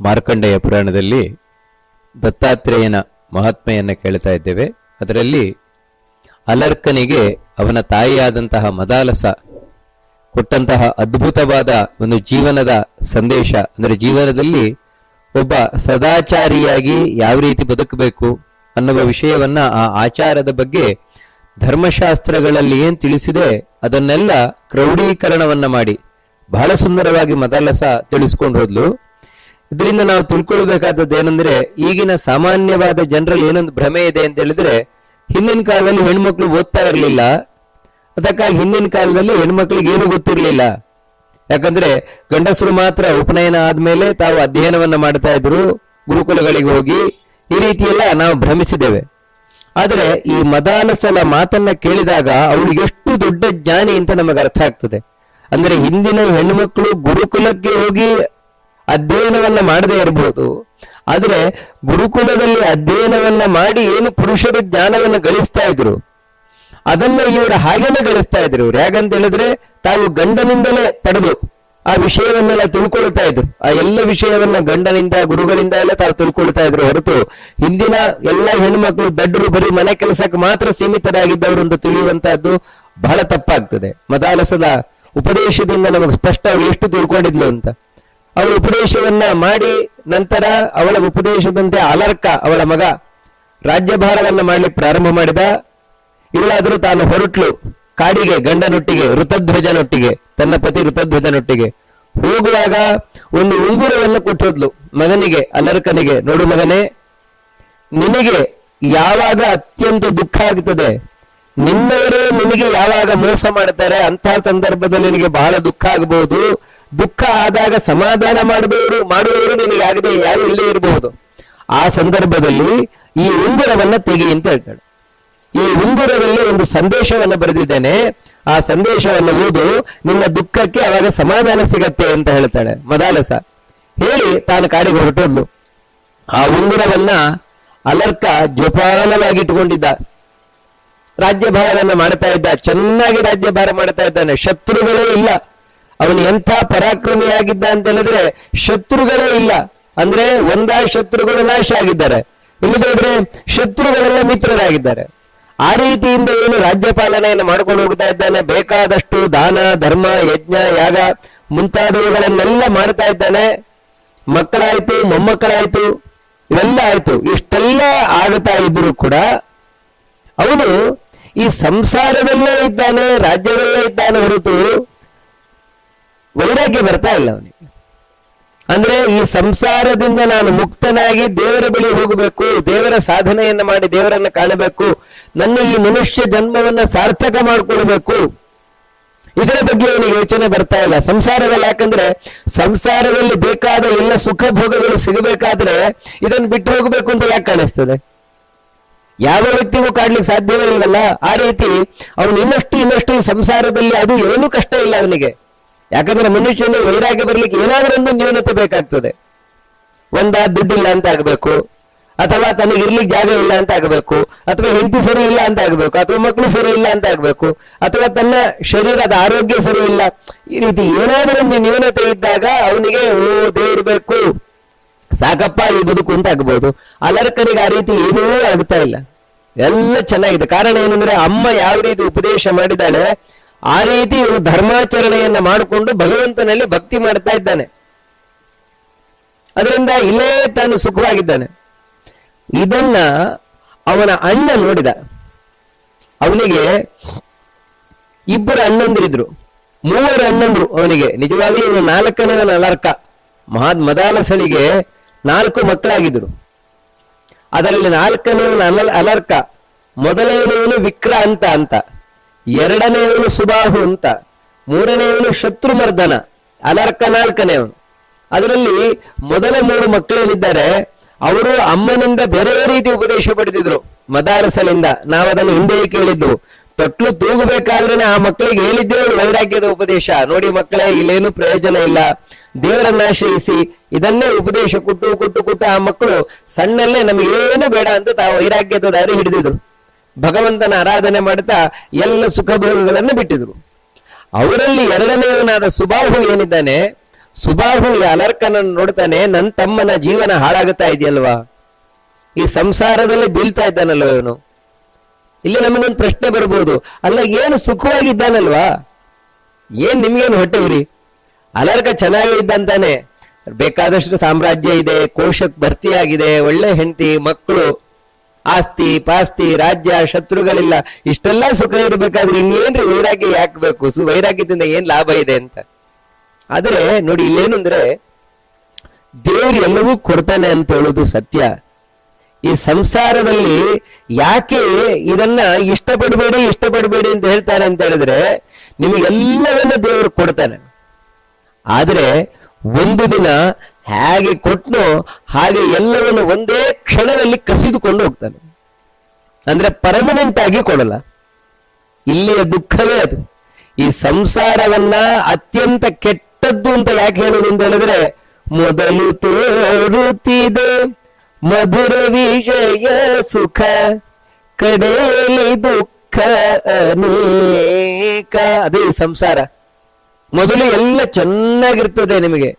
ಮಾರ್ಕಂಡೆಯ ಪುರಾಣದಲ್ಲಿ ದತ್ತಾತ್ರೇಯನ ಮಹಾತ್ಮೆಯನ್ನು ಕೇಳ್ತಾ ಇದ್ದೇವೆ. ಅದರಲ್ಲಿ ಅಲರ್ಕನಿಗೆ ಅವನ ತಾಯಿಯಾದಂತಹ ಮದಾಲಸ ಕೊಟ್ಟಂತಹ ಅದ್ಭುತವಾದ ಒಂದು ಜೀವನದ ಸಂದೇಶ. ಅಂದರೆ ಜೀವನದಲ್ಲಿ ಒಬ್ಬ ಸದಾಚಾರಿಯಾಗಿ ಯಾವ ರೀತಿ ಬದುಕಬೇಕು ಅನ್ನುವ ವಿಷಯವನ್ನ ಆ ಆಚಾರದ ಬಗ್ಗೆ ಧರ್ಮಶಾಸ್ತ್ರಗಳಲ್ಲಿ ಏನ್ ತಿಳಿಸಿದೆ ಅದನ್ನೆಲ್ಲ ಕ್ರೌಢೀಕರಣವನ್ನ ಮಾಡಿ. ಬಹಳ ಸುಂದರವಾಗಿ ಮದಾಲಸ ತಿಳಿಸ್ಕೊಂಡು ಹೋದ್ಲು. ಇದರಿಂದ ನಾವು ತಿಳ್ಕೊಳ್ಬೇಕಾದದ್ದು ಏನಂದ್ರೆ, ಈಗಿನ ಸಾಮಾನ್ಯವಾದ ಜನರಲ್ಲಿ ಏನೊಂದು ಭ್ರಮೆ ಇದೆ ಅಂತ ಹೇಳಿದ್ರೆ, ಹಿಂದಿನ ಕಾಲದಲ್ಲಿ ಹೆಣ್ಮಕ್ಳು ಓದ್ತಾ ಇರಲಿಲ್ಲ. ಅದಕ್ಕಾಗಿ ಹಿಂದಿನ ಕಾಲದಲ್ಲಿ ಹೆಣ್ಮಕ್ಳಿಗೆ ಏನು ಗೊತ್ತಿರಲಿಲ್ಲ. ಯಾಕಂದ್ರೆ, ಗಂಡಸರು ಮಾತ್ರ ಉಪನಯನ ಆದ್ಮೇಲೆ ತಾವು ಅಧ್ಯಯನವನ್ನ ಮಾಡ್ತಾ ಇದ್ರು, ಗುರುಕುಲಗಳಿಗೆ ಹೋಗಿ, ಈ ರೀತಿಯೆಲ್ಲ ನಾವು ಭ್ರಮಿಸಿದ್ದೇವೆ. ಆದರೆ, ಈ ಮದಾನಸಲ ಮಾತನ್ನ ಕೇಳಿದಾಗ ಅವಳು ಎಷ್ಟು ದೊಡ್ಡ ಜ್ಞಾನಿ ಅಂತ ನಮಗೆ ಅರ್ಥ ಆಗ್ತದೆ. ಅಂದ್ರೆ, ಹಿಂದಿನ ಹೆಣ್ಣುಮಕ್ಕಳು ಗುರುಕುಲಕ್ಕೆ ಹೋಗಿ ಅಧ್ಯಯನವನ್ನ ಮಾಡದೇ ಇರಬಹುದು ಆದ್ರೆ ಗುರುಕುಲದಲ್ಲಿ ಅಧ್ಯಯನವನ್ನ ಮಾಡಿ ಏನು ಪುರುಷರು ಜ್ಞಾನವನ್ನ ಗಳಿಸ್ತಾ ಇದ್ರು, ಅದನ್ನ ಇವರು ಹಾಗೇನೆ ಗಳಿಸ್ತಾ ಇದ್ರು. ಇವ್ರು ಯಾಕಂತ ಹೇಳಿದ್ರೆ ತಾವು ಗಂಡನಿಂದಲೇ ಪಡೆದು ಆ ವಿಷಯವನ್ನೆಲ್ಲ ತಿಳ್ಕೊಳ್ತಾ ಇದ್ರು. ಆ ಎಲ್ಲ ವಿಷಯವನ್ನ ಗಂಡನಿಂದ, ಗುರುಗಳಿಂದ ಎಲ್ಲ ತಾವು ತಿಳ್ಕೊಳ್ತಾ ಇದ್ರು ಹೊರತು ಹಿಂದಿನ ಎಲ್ಲ ಹೆಣ್ಮಕ್ಳು ದಡ್ಡರು ಬರೀ ಮನೆ ಕೆಲಸಕ್ಕೆ ಮಾತ್ರ ಸೀಮಿತರಾಗಿದ್ದವರು ಅಂತ ತಿಳಿಯುವಂತಹದ್ದು ಬಹಳ ತಪ್ಪಾಗ್ತದೆ. ಮದಾಲಸದ ಉಪದೇಶದಿಂದ ನಮಗೆ ಸ್ಪಷ್ಟ ಎಷ್ಟು ತಿಳ್ಕೊಂಡಿದ್ಲು ಅಂತ. ಅವಳ ಉಪದೇಶವನ್ನ ಮಾಡಿ ನಂತರ ಅವಳ ಉಪದೇಶದಂತೆ ಅಲರ್ಕ ಅವಳ ಮಗ ರಾಜ್ಯಭಾರವನ್ನ ಮಾಡ್ಲಿಕ್ಕೆ ಪ್ರಾರಂಭ ಮಾಡಿದ. ಇವಳಾದರೂ ತಾನು ಹೊರಟ್ಲು ಕಾಡಿಗೆ, ಗಂಡನೊಟ್ಟಿಗೆ ಋತಧ್ವಜನೊಟ್ಟಿಗೆ ತನ್ನ ಪತಿ ಋತಧ್ವಜನೊಟ್ಟಿಗೆ ಹೋಗುವಾಗ ಒಂದು ಉಂಗುರವನ್ನು ಕೊಟ್ಟೋದ್ಲು ಮಗನಿಗೆ, ಅಲರ್ಕನಿಗೆ. ನೋಡು ಮಗನೇ, ನಿನಗೆ ಯಾವಾಗ ಅತ್ಯಂತ ದುಃಖ ಆಗ್ತದೆ? ನಿನ್ನವರೇ ನಿನಗೆ ಯಾವಾಗ ಮೋಸ ಮಾಡ್ತಾರೆ ಅಂತ ಸಂದರ್ಭದಲ್ಲಿ ನಿನಗೆ ಬಹಳ ದುಃಖ ಆಗಬಹುದು ದುಃಖ ಆದಾಗ ಸಮಾಧಾನ ಮಾಡಿದವರು ಮಾಡುವವರು ನಿನಗೆ ಆಗದೆ ಯಾರು ಇಲ್ಲೇ ಇರಬಹುದು ಆ ಸಂದರ್ಭದಲ್ಲಿ ಈ ಉಂಗುರವನ್ನ ತೆಗಿ ಅಂತ ಹೇಳ್ತಾಳೆ. ಈ ಉಂಗುರದಲ್ಲಿ ಒಂದು ಸಂದೇಶವನ್ನು ಬರೆದಿದ್ದೇನೆ. ಆ ಸಂದೇಶವನ್ನು ಓದು, ನಿನ್ನ ದುಃಖಕ್ಕೆ ಅವಾಗ ಸಮಾಧಾನ ಸಿಗತ್ತೆ ಅಂತ ಹೇಳ್ತಾಳೆ ಮದಾಲಸ. ಹೇಳಿ ತಾನು ಕಾಡಿಗೆ ಹೊರಟೋದ್ಲು. ಆ ಉಂಗುರವನ್ನ ಅಲರ್ಕ ಜೋಪಾನವಾಗಿ ಇಟ್ಟುಕೊಂಡಿದ್ದ. ರಾಜ್ಯಭಾರವನ್ನ ಮಾಡ್ತಾ ಇದ್ದ, ಚೆನ್ನಾಗಿ ರಾಜ್ಯಭಾರ ಮಾಡ್ತಾ ಇದ್ದಾನೆ. ಶತ್ರುಗಳೇ ಇಲ್ಲ. ಅವನು ಎಂಥ ಪರಾಕ್ರಮಿಯಾಗಿದ್ದ ಅಂತ ಹೇಳಿದ್ರೆ ಶತ್ರುಗಳೇ ಇಲ್ಲ. ಅಂದ್ರೆ ಒಂದ ಶತ್ರುಗಳು ನಾಶ ಆಗಿದ್ದಾರೆ. ಇಲ್ಲದಾದ್ರೆ ಶತ್ರುಗಳೆಲ್ಲ ಮಿತ್ರರಾಗಿದ್ದಾರೆ. ಆ ರೀತಿಯಿಂದ ಏನು ರಾಜ್ಯಪಾಲನೆಯನ್ನು ಮಾಡ್ಕೊಂಡು ಹೋಗ್ತಾ ಇದ್ದಾನೆ. ಬೇಕಾದಷ್ಟು ದಾನ, ಧರ್ಮ, ಯಜ್ಞ, ಯಾಗ ಮುಂತಾದವುಗಳನ್ನೆಲ್ಲ ಮಾಡ್ತಾ ಇದ್ದಾನೆ. ಮಕ್ಕಳಾಯ್ತು, ಮೊಮ್ಮಕ್ಕಳಾಯ್ತು, ಇವೆಲ್ಲ ಆಯ್ತು. ಇಷ್ಟೆಲ್ಲ ಆಗ್ತಾ ಇದ್ರು ಕೂಡ ಅವನು ಈ ಸಂಸಾರದಲ್ಲೇ ಇದ್ದಾನೆ, ರಾಜ್ಯದಲ್ಲೇ ಇದ್ದಾನೆ ಹೊರತು ವೈರಾಗ್ಯ ಬರ್ತಾ ಇಲ್ಲ ಅವನಿಗೆ. ಅಂದ್ರೆ ಈ ಸಂಸಾರದಿಂದ ನಾನು ಮುಕ್ತನಾಗಿ ದೇವರ ಬಳಿ ಹೋಗಬೇಕು, ದೇವರ ಸಾಧನೆಯನ್ನ ಮಾಡಿ ದೇವರನ್ನ ಕಾಣಬೇಕು, ನನ್ನ ಈ ಮನುಷ್ಯ ಜನ್ಮವನ್ನ ಸಾರ್ಥಕ ಮಾಡಿಕೊಳ್ಬೇಕು. ಇದರ ಬಗ್ಗೆ ಅವನಿಗೆ ಯೋಚನೆ ಬರ್ತಾ ಇಲ್ಲ. ಸಂಸಾರದಲ್ಲಿ ಯಾಕಂದ್ರೆ ಸಂಸಾರದಲ್ಲಿ ಬೇಕಾದ ಎಲ್ಲ ಸುಖ ಭೋಗಗಳು ಸಿಗಬೇಕಾದ್ರೆ ಇದನ್ನು ಬಿಟ್ಟು ಹೋಗಬೇಕು ಅಂತ ಯಾಕೆ ಕಾಣಿಸ್ತದೆ? ಯಾವ ವ್ಯಕ್ತಿಗೂ ಕಾಡ್ಲಿಕ್ಕೆ ಸಾಧ್ಯವೇ ಇಲ್ಲವಲ್ಲ ಆ ರೀತಿ ಅವನು ಇನ್ನಷ್ಟು ಇನ್ನಷ್ಟು ಸಂಸಾರದಲ್ಲಿ ಅದು ಏನು ಕಷ್ಟ ಇಲ್ಲ ಅವನಿಗೆ. ಯಾಕಂದ್ರೆ ಮನುಷ್ಯನ ವೈರಾಗ್ಯ ಬರ್ಲಿಕ್ಕೆ ಏನಾದ್ರೂ ಒಂದು ನ್ಯೂನತೆ ಬೇಕಾಗ್ತದೆ. ಒಂದ ದುಡ್ಡಿಲ್ಲ ಅಂತ ಆಗ್ಬೇಕು, ಅಥವಾ ತನಗೆ ಇರ್ಲಿಕ್ಕೆ ಜಾಗ ಇಲ್ಲ ಅಂತ ಆಗಬೇಕು, ಅಥವಾ ಹೆಂಡತಿ ಸರಿ ಇಲ್ಲ ಅಂತ ಆಗಬೇಕು, ಅಥವಾ ಮಕ್ಕಳು ಸರಿ ಇಲ್ಲ ಅಂತ ಆಗಬೇಕು, ಅಥವಾ ತನ್ನ ಶರೀರದ ಆರೋಗ್ಯ ಸರಿ ಇಲ್ಲ, ಈ ರೀತಿ ಏನಾದರೂ ಒಂದು ನ್ಯೂನತೆ ಇದ್ದಾಗ ಅವನಿಗೆ, ಓ ದೇವ್ರು ಬೇಕು. ಸಾಕಪ್ಪ ಈ ಬದುಕು ಅಂತ ಆಗ್ಬೋದು. ಅಲರ್ಕರಿಗೆ ಆ ರೀತಿ ಏನೂ ಆಗ್ತಾ ಇಲ್ಲ. ಎಲ್ಲ ಚೆನ್ನಾಗಿದೆ. ಕಾರಣ ಏನಂದ್ರೆ ಅಮ್ಮ ಯಾವ ರೀತಿ ಉಪದೇಶ ಮಾಡಿದ್ದಾಳೆ, ಆ ರೀತಿ ಇವನು ಧರ್ಮಾಚರಣೆಯನ್ನ ಮಾಡಿಕೊಂಡು ಭಗವಂತನಲ್ಲಿ ಭಕ್ತಿ ಮಾಡ್ತಾ ಇದ್ದಾನೆ. ಅದರಿಂದ ಇಲ್ಲೇ ತಾನು ಸುಖವಾಗಿದ್ದಾನೆ. ಇದನ್ನ ಅವನ ಅಣ್ಣ ನೋಡಿದ. ಅವನಿಗೆ ಇಬ್ಬರು ಅಣ್ಣಂದಿರಿದ್ರು. ಮೂವರು ಅಣ್ಣಂದ್ರು ಅವನಿಗೆ. ನಿಜವಾಗಿ ಇವನು ನಾಲ್ಕನೇ ಅಲರ್ಕ. ಮಹಾದ್ ಮದಾಲಸಳಿಗೆ ನಾಲ್ಕು ಮಕ್ಕಳಾಗಿದ್ರು ಅದರಲ್ಲಿ ನಾಲ್ಕನೇವನು ಅಲ ಅಲರ್ಕ ಮೊದಲನೆಯವನು ವಿಕ್ರ ಅಂತ ಎರಡನೆಯವನು ಸುಬಾಹು ಅಂತ, ಮೂರನೆಯವನು ಶತ್ರುಮರ್ದನ ಅಲರ್ಕ ನಾಲ್ಕನೆಯವನು. ಅದರಲ್ಲಿ ಮೊದಲ ಮೂರು ಮಕ್ಕಳೇನಿದ್ದಾರೆ, ಅವರು ಅಮ್ಮನಿಂದ ಬೇರೆ ರೀತಿ ಉಪದೇಶ ಪಡೆದಿದ್ರು. ಮದಾರಸಲಿಂದ ನಾವು ಅದನ್ನು ಹಿಂದೆಯೇ ಕೇಳಿದ್ದು ತೊಟ್ಲು ತೂಗಬೇಕಾದ್ರೆ ಆ ಮಕ್ಕಳಿಗೆ ಹೇಳಿದ್ದೇ ಒಂದು ವೈರಾಗ್ಯದ ಉಪದೇಶ. ನೋಡಿ ಮಕ್ಕಳೇ, ಇಲ್ಲೇನು ಪ್ರಯೋಜನ ಇಲ್ಲ. ದೇವರನ್ನ ಆಶ್ರಯಿಸಿ ಇದನ್ನೇ ಉಪದೇಶ ಕೊಟ್ಟು ಕೊಟ್ಟು ಕೊಟ್ಟು ಆ ಮಕ್ಕಳು ಸಣ್ಣಲ್ಲೇ ನಮಗೇನು ಬೇಡ ಅಂತ ತಾವು ವೈರಾಗ್ಯದ ದಾರಿ ಹಿಡಿದಿದ್ರು. ಭಗವಂತನ ಆರಾಧನೆ ಮಾಡ್ತಾ ಎಲ್ಲ ಸುಖ ಭೋಗಗಳನ್ನು ಬಿಟ್ಟಿದ್ರು. ಅವರಲ್ಲಿ ಎರಡನೆಯವನಾದ ಸುಬಾಹು ಏನಿದ್ದಾನೆ? ಸುಬಾಹು ಈ ಅಲರ್ಕನನ್ನು ನೋಡ್ತಾನೆ ನನ್ನ ತಮ್ಮನ ಜೀವನ ಹಾಳಾಗುತ್ತಾ ಇದೆಯಲ್ವಾ? ಈ ಸಂಸಾರದಲ್ಲಿ ಬೀಳ್ತಾ ಇದ್ದಾನಲ್ಲ ಇವನು? ಇಲ್ಲಿ ನಮಗೊಂದು ಪ್ರಶ್ನೆ ಬರ್ಬೋದು. ಅಲ್ಲ, ಏನು ಸುಖವಾಗಿದ್ದಾನಲ್ವಾ? ಏನ್ ನಿಮ್ಗೇನು ಹೊಟ್ಟೆವ್ರಿ? ಅಲರ್ಕ ಚೆನ್ನಾಗಿ ಇದ್ದಂತಾನೆ ಬೇಕಾದಷ್ಟು ಸಾಮ್ರಾಜ್ಯ ಇದೆ, ಕೋಶಕ್ ಭರ್ತಿಯಾಗಿದೆ, ಒಳ್ಳೆ ಹೆಂಡತಿ, ಮಕ್ಕಳು, ಆಸ್ತಿ, ಪಾಸ್ತಿ, ರಾಜ್ಯ, ಶತ್ರುಗಳಿಲ್ಲ. ಇಷ್ಟೆಲ್ಲ ಸುಖ ಇರಬೇಕಾದ್ರೆ ಇನ್ನೇನ್ರಿ ವೈರಾಗ್ಯ ಯಾಕೆ ಬೇಕು? ಸು, ವೈರಾಗ್ಯದಿಂದ ಏನ್ ಲಾಭ ಇದೆ ಅಂತ. ಆದ್ರೆ, ನೋಡಿ ಇಲ್ಲೇನು ಅಂದ್ರೆ ದೇವ್ರು ಎಲ್ಲವೂ ಕೊಡ್ತಾನೆ ಅಂತ ಹೇಳೋದು ಸತ್ಯ. ಈ ಸಂಸಾರದಲ್ಲಿ ಯಾಕೆ ಇದನ್ನ ಇಷ್ಟಪಡಬೇಡಿ ಇಷ್ಟಪಡಬೇಡಿ ಅಂತ ಹೇಳ್ತಾರೆ ಅಂತ ಹೇಳಿದ್ರೆ ನಿಮಗೆಲ್ಲವನ್ನ ದೇವರು ಕೊಡ್ತಾನೆ. ಆದ್ರೆ ಒಂದು ದಿನ ಹೇಗೆ ಕೊಟ್ಟು ಹಾಗೆ ಎಲ್ಲವನ್ನು ಒಂದೇ ಕ್ಷಣದಲ್ಲಿ ಕಸಿದುಕೊಂಡು ಹೋಗ್ತಾನೆ. ಅಂದ್ರೆ ಪರ್ಮನೆಂಟ್ ಆಗಿ ಕೊಡಲ್ಲ. ಇಲ್ಲಿಯ ದುಃಖವೇ ಅದು. ಈ ಸಂಸಾರವನ್ನ ಅತ್ಯಂತ ಕೆಟ್ಟದ್ದು ಅಂತ ಯಾಕೆ ಹೇಳೋದು ಅಂತ ಹೇಳಿದ್ರೆ, ಮೊದಲು ತೋರುತ್ತಿದೆ ಮಧುರ ವಿಜಯ ಸುಖ, ಕಡೆಯಲ್ಲಿ ದುಃಖ ಅನೇಕ. ಅದೇ ಸಂಸಾರ. ಮೊದಲು ಎಲ್ಲ ಚೆನ್ನಾಗಿರ್ತದೆ ನಿಮಗೆ.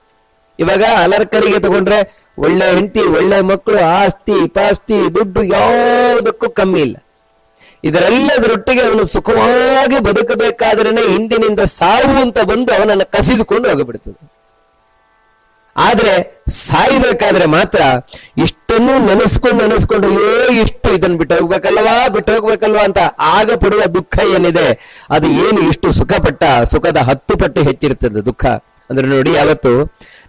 ಇವಾಗ ಅಲರ್ಕರಿಗೆ ತಗೊಂಡ್ರೆ ಒಳ್ಳೆ ಹೆಂಡತಿ, ಒಳ್ಳೆ ಮಕ್ಕಳು, ಆಸ್ತಿ, ಪಾಸ್ತಿ, ದುಡ್ಡು ಯಾವುದಕ್ಕೂ ಕಮ್ಮಿ ಇಲ್ಲ. ಇದರೆಲ್ಲದರೊಟ್ಟಿಗೆ ಅವನು ಸುಖವಾಗಿ ಬದುಕಬೇಕಾದ್ರೇನೆ ಹಿಂದಿನಿಂದ ಸಾವು ಅಂತ ಬಂದು ಅವನನ್ನು ಕಸಿದುಕೊಂಡು ಹೋಗಿಬಿಡ್ತದೆ. ಆದ್ರೆ ಸಾಯ್ಬೇಕಾದ್ರೆ ಮಾತ್ರ ಇಷ್ಟನ್ನು ನೆನೆಸ್ಕೊಂಡು ನೆನೆಸ್ಕೊಂಡು ಅಯ್ಯೋ, ಇಷ್ಟು ಇದನ್ನ ಬಿಟ್ಟು ಹೋಗ್ಬೇಕಲ್ವಾ ಬಿಟ್ಟು ಹೋಗ್ಬೇಕಲ್ವಾ ಅಂತ ಆಗ ಪಡುವ ದುಃಖ ಏನಿದೆ? ಅದು ಏನು ಇಷ್ಟು ಸುಖಪಟ್ಟ, ಸುಖದ ಹತ್ತು ಪಟ್ಟು ಹೆಚ್ಚಿರ್ತದೆ ದುಃಖ? ಅಂದ್ರೆ ನೋಡಿ, ಯಾವತ್ತು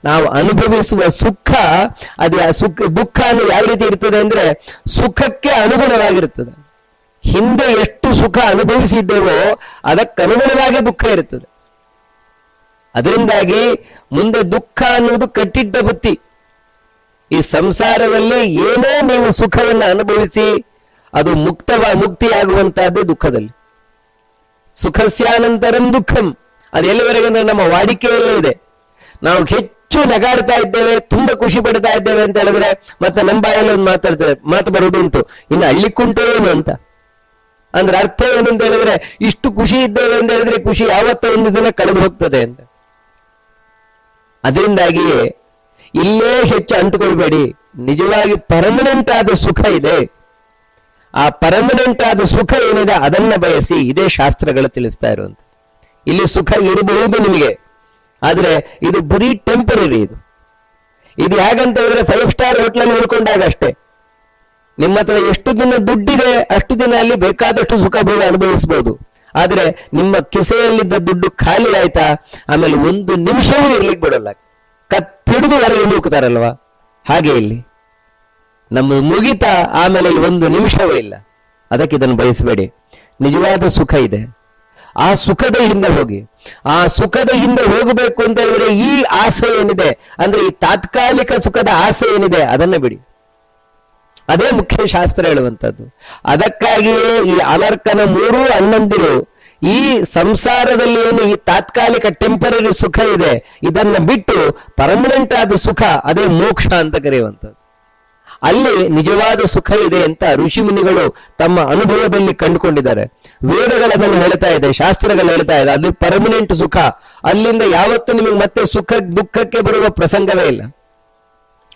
ನಾವು ಅನುಭವಿಸುವ ಸುಖ, ಅದು ಸುಖ, ದುಃಖ ಅನ್ನು ಯಾವ ರೀತಿ ಇರ್ತದೆ ಅಂದ್ರೆ ಸುಖಕ್ಕೆ ಅನುಗುಣವಾಗಿರ್ತದೆ ಹಿಂದೆ ಎಷ್ಟು ಸುಖ ಅನುಭವಿಸಿದ್ದೇವೋ ಅದಕ್ಕನುಗುಣವಾಗಿ ದುಃಖ ಇರುತ್ತದೆ. ಅದರಿಂದಾಗಿ ಮುಂದೆ ದುಃಖ ಅನ್ನುವುದು ಕಟ್ಟಿಟ್ಟ ಬುತ್ತಿ. ಈ ಸಂಸಾರದಲ್ಲಿ ಏನೋ ನೀವು ಸುಖವನ್ನು ಅನುಭವಿಸಿ ಅದು ಮುಕ್ತವ ಮುಕ್ತಿಯಾಗುವಂತಹದ್ದು ದುಃಖದಲ್ಲಿ. ಸುಖಸ್ಯಾನಂತರಂ ದುಃಖಂ. ಅದು ಎಲ್ಲಿವರೆಗೆ ಅಂದ್ರೆ ನಮ್ಮ ವಾಡಿಕೆಯಲ್ಲೇ ಇದೆ. ನಾವು ಹೆಚ್ಚು ನಗಾಡ್ತಾ ಇದ್ದೇವೆ, ತುಂಬಾ ಖುಷಿ ಪಡ್ತಾ ಇದ್ದೇವೆ ಅಂತ ಹೇಳಿದ್ರೆ ಮತ್ತೆ ನಮ್ಮ ಬಾಯಲ್ಲಿ ಒಂದು ಮಾತಾಡ್ತೇವೆ ಮಾತು ಬರುವುದುಂಟು. ಇನ್ನು ಅಳ್ಳಿಕ್ಕುಂಟು ಏನು ಅಂತ? ಅಂದ್ರೆ ಅರ್ಥ ಏನು ಅಂತ ಹೇಳಿದ್ರೆ, ಇಷ್ಟು ಖುಷಿ ಇದ್ದೇವೆ ಅಂತ ಹೇಳಿದ್ರೆ ಖುಷಿ ಯಾವತ್ತೋ ಒಂದು ದಿನ ಕಳೆದು ಹೋಗ್ತದೆ ಅಂತ. ಅದರಿಂದಾಗಿಯೇ ಇಲ್ಲೇ ಹೆಚ್ಚು ಅಂಟುಕೊಳ್ಬೇಡಿ. ನಿಜವಾಗಿ ಪರ್ಮನೆಂಟ್ ಆದ ಸುಖ ಇದೆ. ಆ ಪರ್ಮನೆಂಟ್ ಆದ ಸುಖ ಏನಿದೆ ಅದನ್ನ ಬಯಸಿ ಇದೇ ಶಾಸ್ತ್ರಗಳು ತಿಳಿಸ್ತಾ ಇರುವಂತ ಇಲ್ಲಿ ಸುಖ ಇರಬಹುದು ನಿಮಗೆ. ಆದರೆ ಇದು ಬರೀ ಟೆಂಪರರಿ ಇದು. ಇದು ಹೇಗಂತ ಹೇಳಿದ್ರೆ ಫೈವ್ ಸ್ಟಾರ್ ಹೋಟ್ಲಲ್ಲಿ ಉಳ್ಕೊಂಡಾಗ ಅಷ್ಟೇ. ನಿಮ್ಮ ಹತ್ರ ಎಷ್ಟು ದಿನ ದುಡ್ಡಿದೆ ಅಷ್ಟು ದಿನ ಅಲ್ಲಿ ಬೇಕಾದಷ್ಟು ಸುಖ ಭೋಗ ಅನುಭವಿಸಬಹುದು ಆದ್ರೆ ನಿಮ್ಮ ಕಿಸೆಯಲ್ಲಿದ್ದ ದುಡ್ಡು ಖಾಲಿ ಆಯ್ತಾ? ಆಮೇಲೆ ಒಂದು ನಿಮಿಷವೂ ಇರ್ಲಿಕ್ಕೆ ಬಿಡಲ್ಲ. ಕತ್ತಿಡಿದು ಹೊರಗೆ ನೂಕ್ತಾರಲ್ವಾ ಹಾಗೆ ಇಲ್ಲಿ. ನಮ್ಮ ಮುಗಿತಾ, ಆಮೇಲೆ ಒಂದು ನಿಮಿಷವೂ ಇಲ್ಲ. ಅದಕ್ಕೆ ಇದನ್ನು ಬಯಸಬೇಡಿ. ನಿಜವಾದ ಸುಖ ಇದೆ. ಆ ಸುಖದ ಹಿಂದೆ ಹೋಗಿ. ಆ ಸುಖದ ಹಿಂದೆ ಹೋಗಬೇಕು ಅಂತ ಹೇಳಿದ್ರೆ ಈ ಆಸೆ ಏನಿದೆ? ಅಂದ್ರೆ ಈ ತಾತ್ಕಾಲಿಕ ಸುಖದ ಆಸೆ ಏನಿದೆ? ಅದನ್ನ ಬಿಡಿ. ಅದೇ ಮುಖ್ಯ ಶಾಸ್ತ್ರ ಹೇಳುವಂಥದ್ದು. ಅದಕ್ಕಾಗಿಯೇ ಈ ಅಲರ್ಕನ ಮೂರೂ ಅಣ್ಣಂದಿರು ಈ ಸಂಸಾರದಲ್ಲಿ ಏನು ಈ ತಾತ್ಕಾಲಿಕ ಟೆಂಪರರಿ ಸುಖ ಇದೆ, ಇದನ್ನ ಬಿಟ್ಟು ಪರ್ಮನೆಂಟ್ ಆದ ಸುಖ, ಅದೇ ಮೋಕ್ಷ ಅಂತ ಕರೆಯುವಂಥದ್ದು. ಅಲ್ಲಿ ನಿಜವಾದ ಸುಖ ಇದೆ ಅಂತ ಋಷಿ ಮುನಿಗಳು ತಮ್ಮ ಅನುಭವದಲ್ಲಿ ಕಂಡುಕೊಂಡಿದ್ದಾರೆ. ವೇದಗಳದನ್ನು ಹೇಳ್ತಾ ಇದೆ, ಶಾಸ್ತ್ರಗಳು ಹೇಳ್ತಾ ಇದೆ, ಅದು ಪರ್ಮನೆಂಟ್ ಸುಖ. ಅಲ್ಲಿಂದ ಯಾವತ್ತೂ ನಿಮಗೆ ಮತ್ತೆ ಸುಖ, ದುಃಖಕ್ಕೆ ಬರುವ ಪ್ರಸಂಗವೇ ಇಲ್ಲ.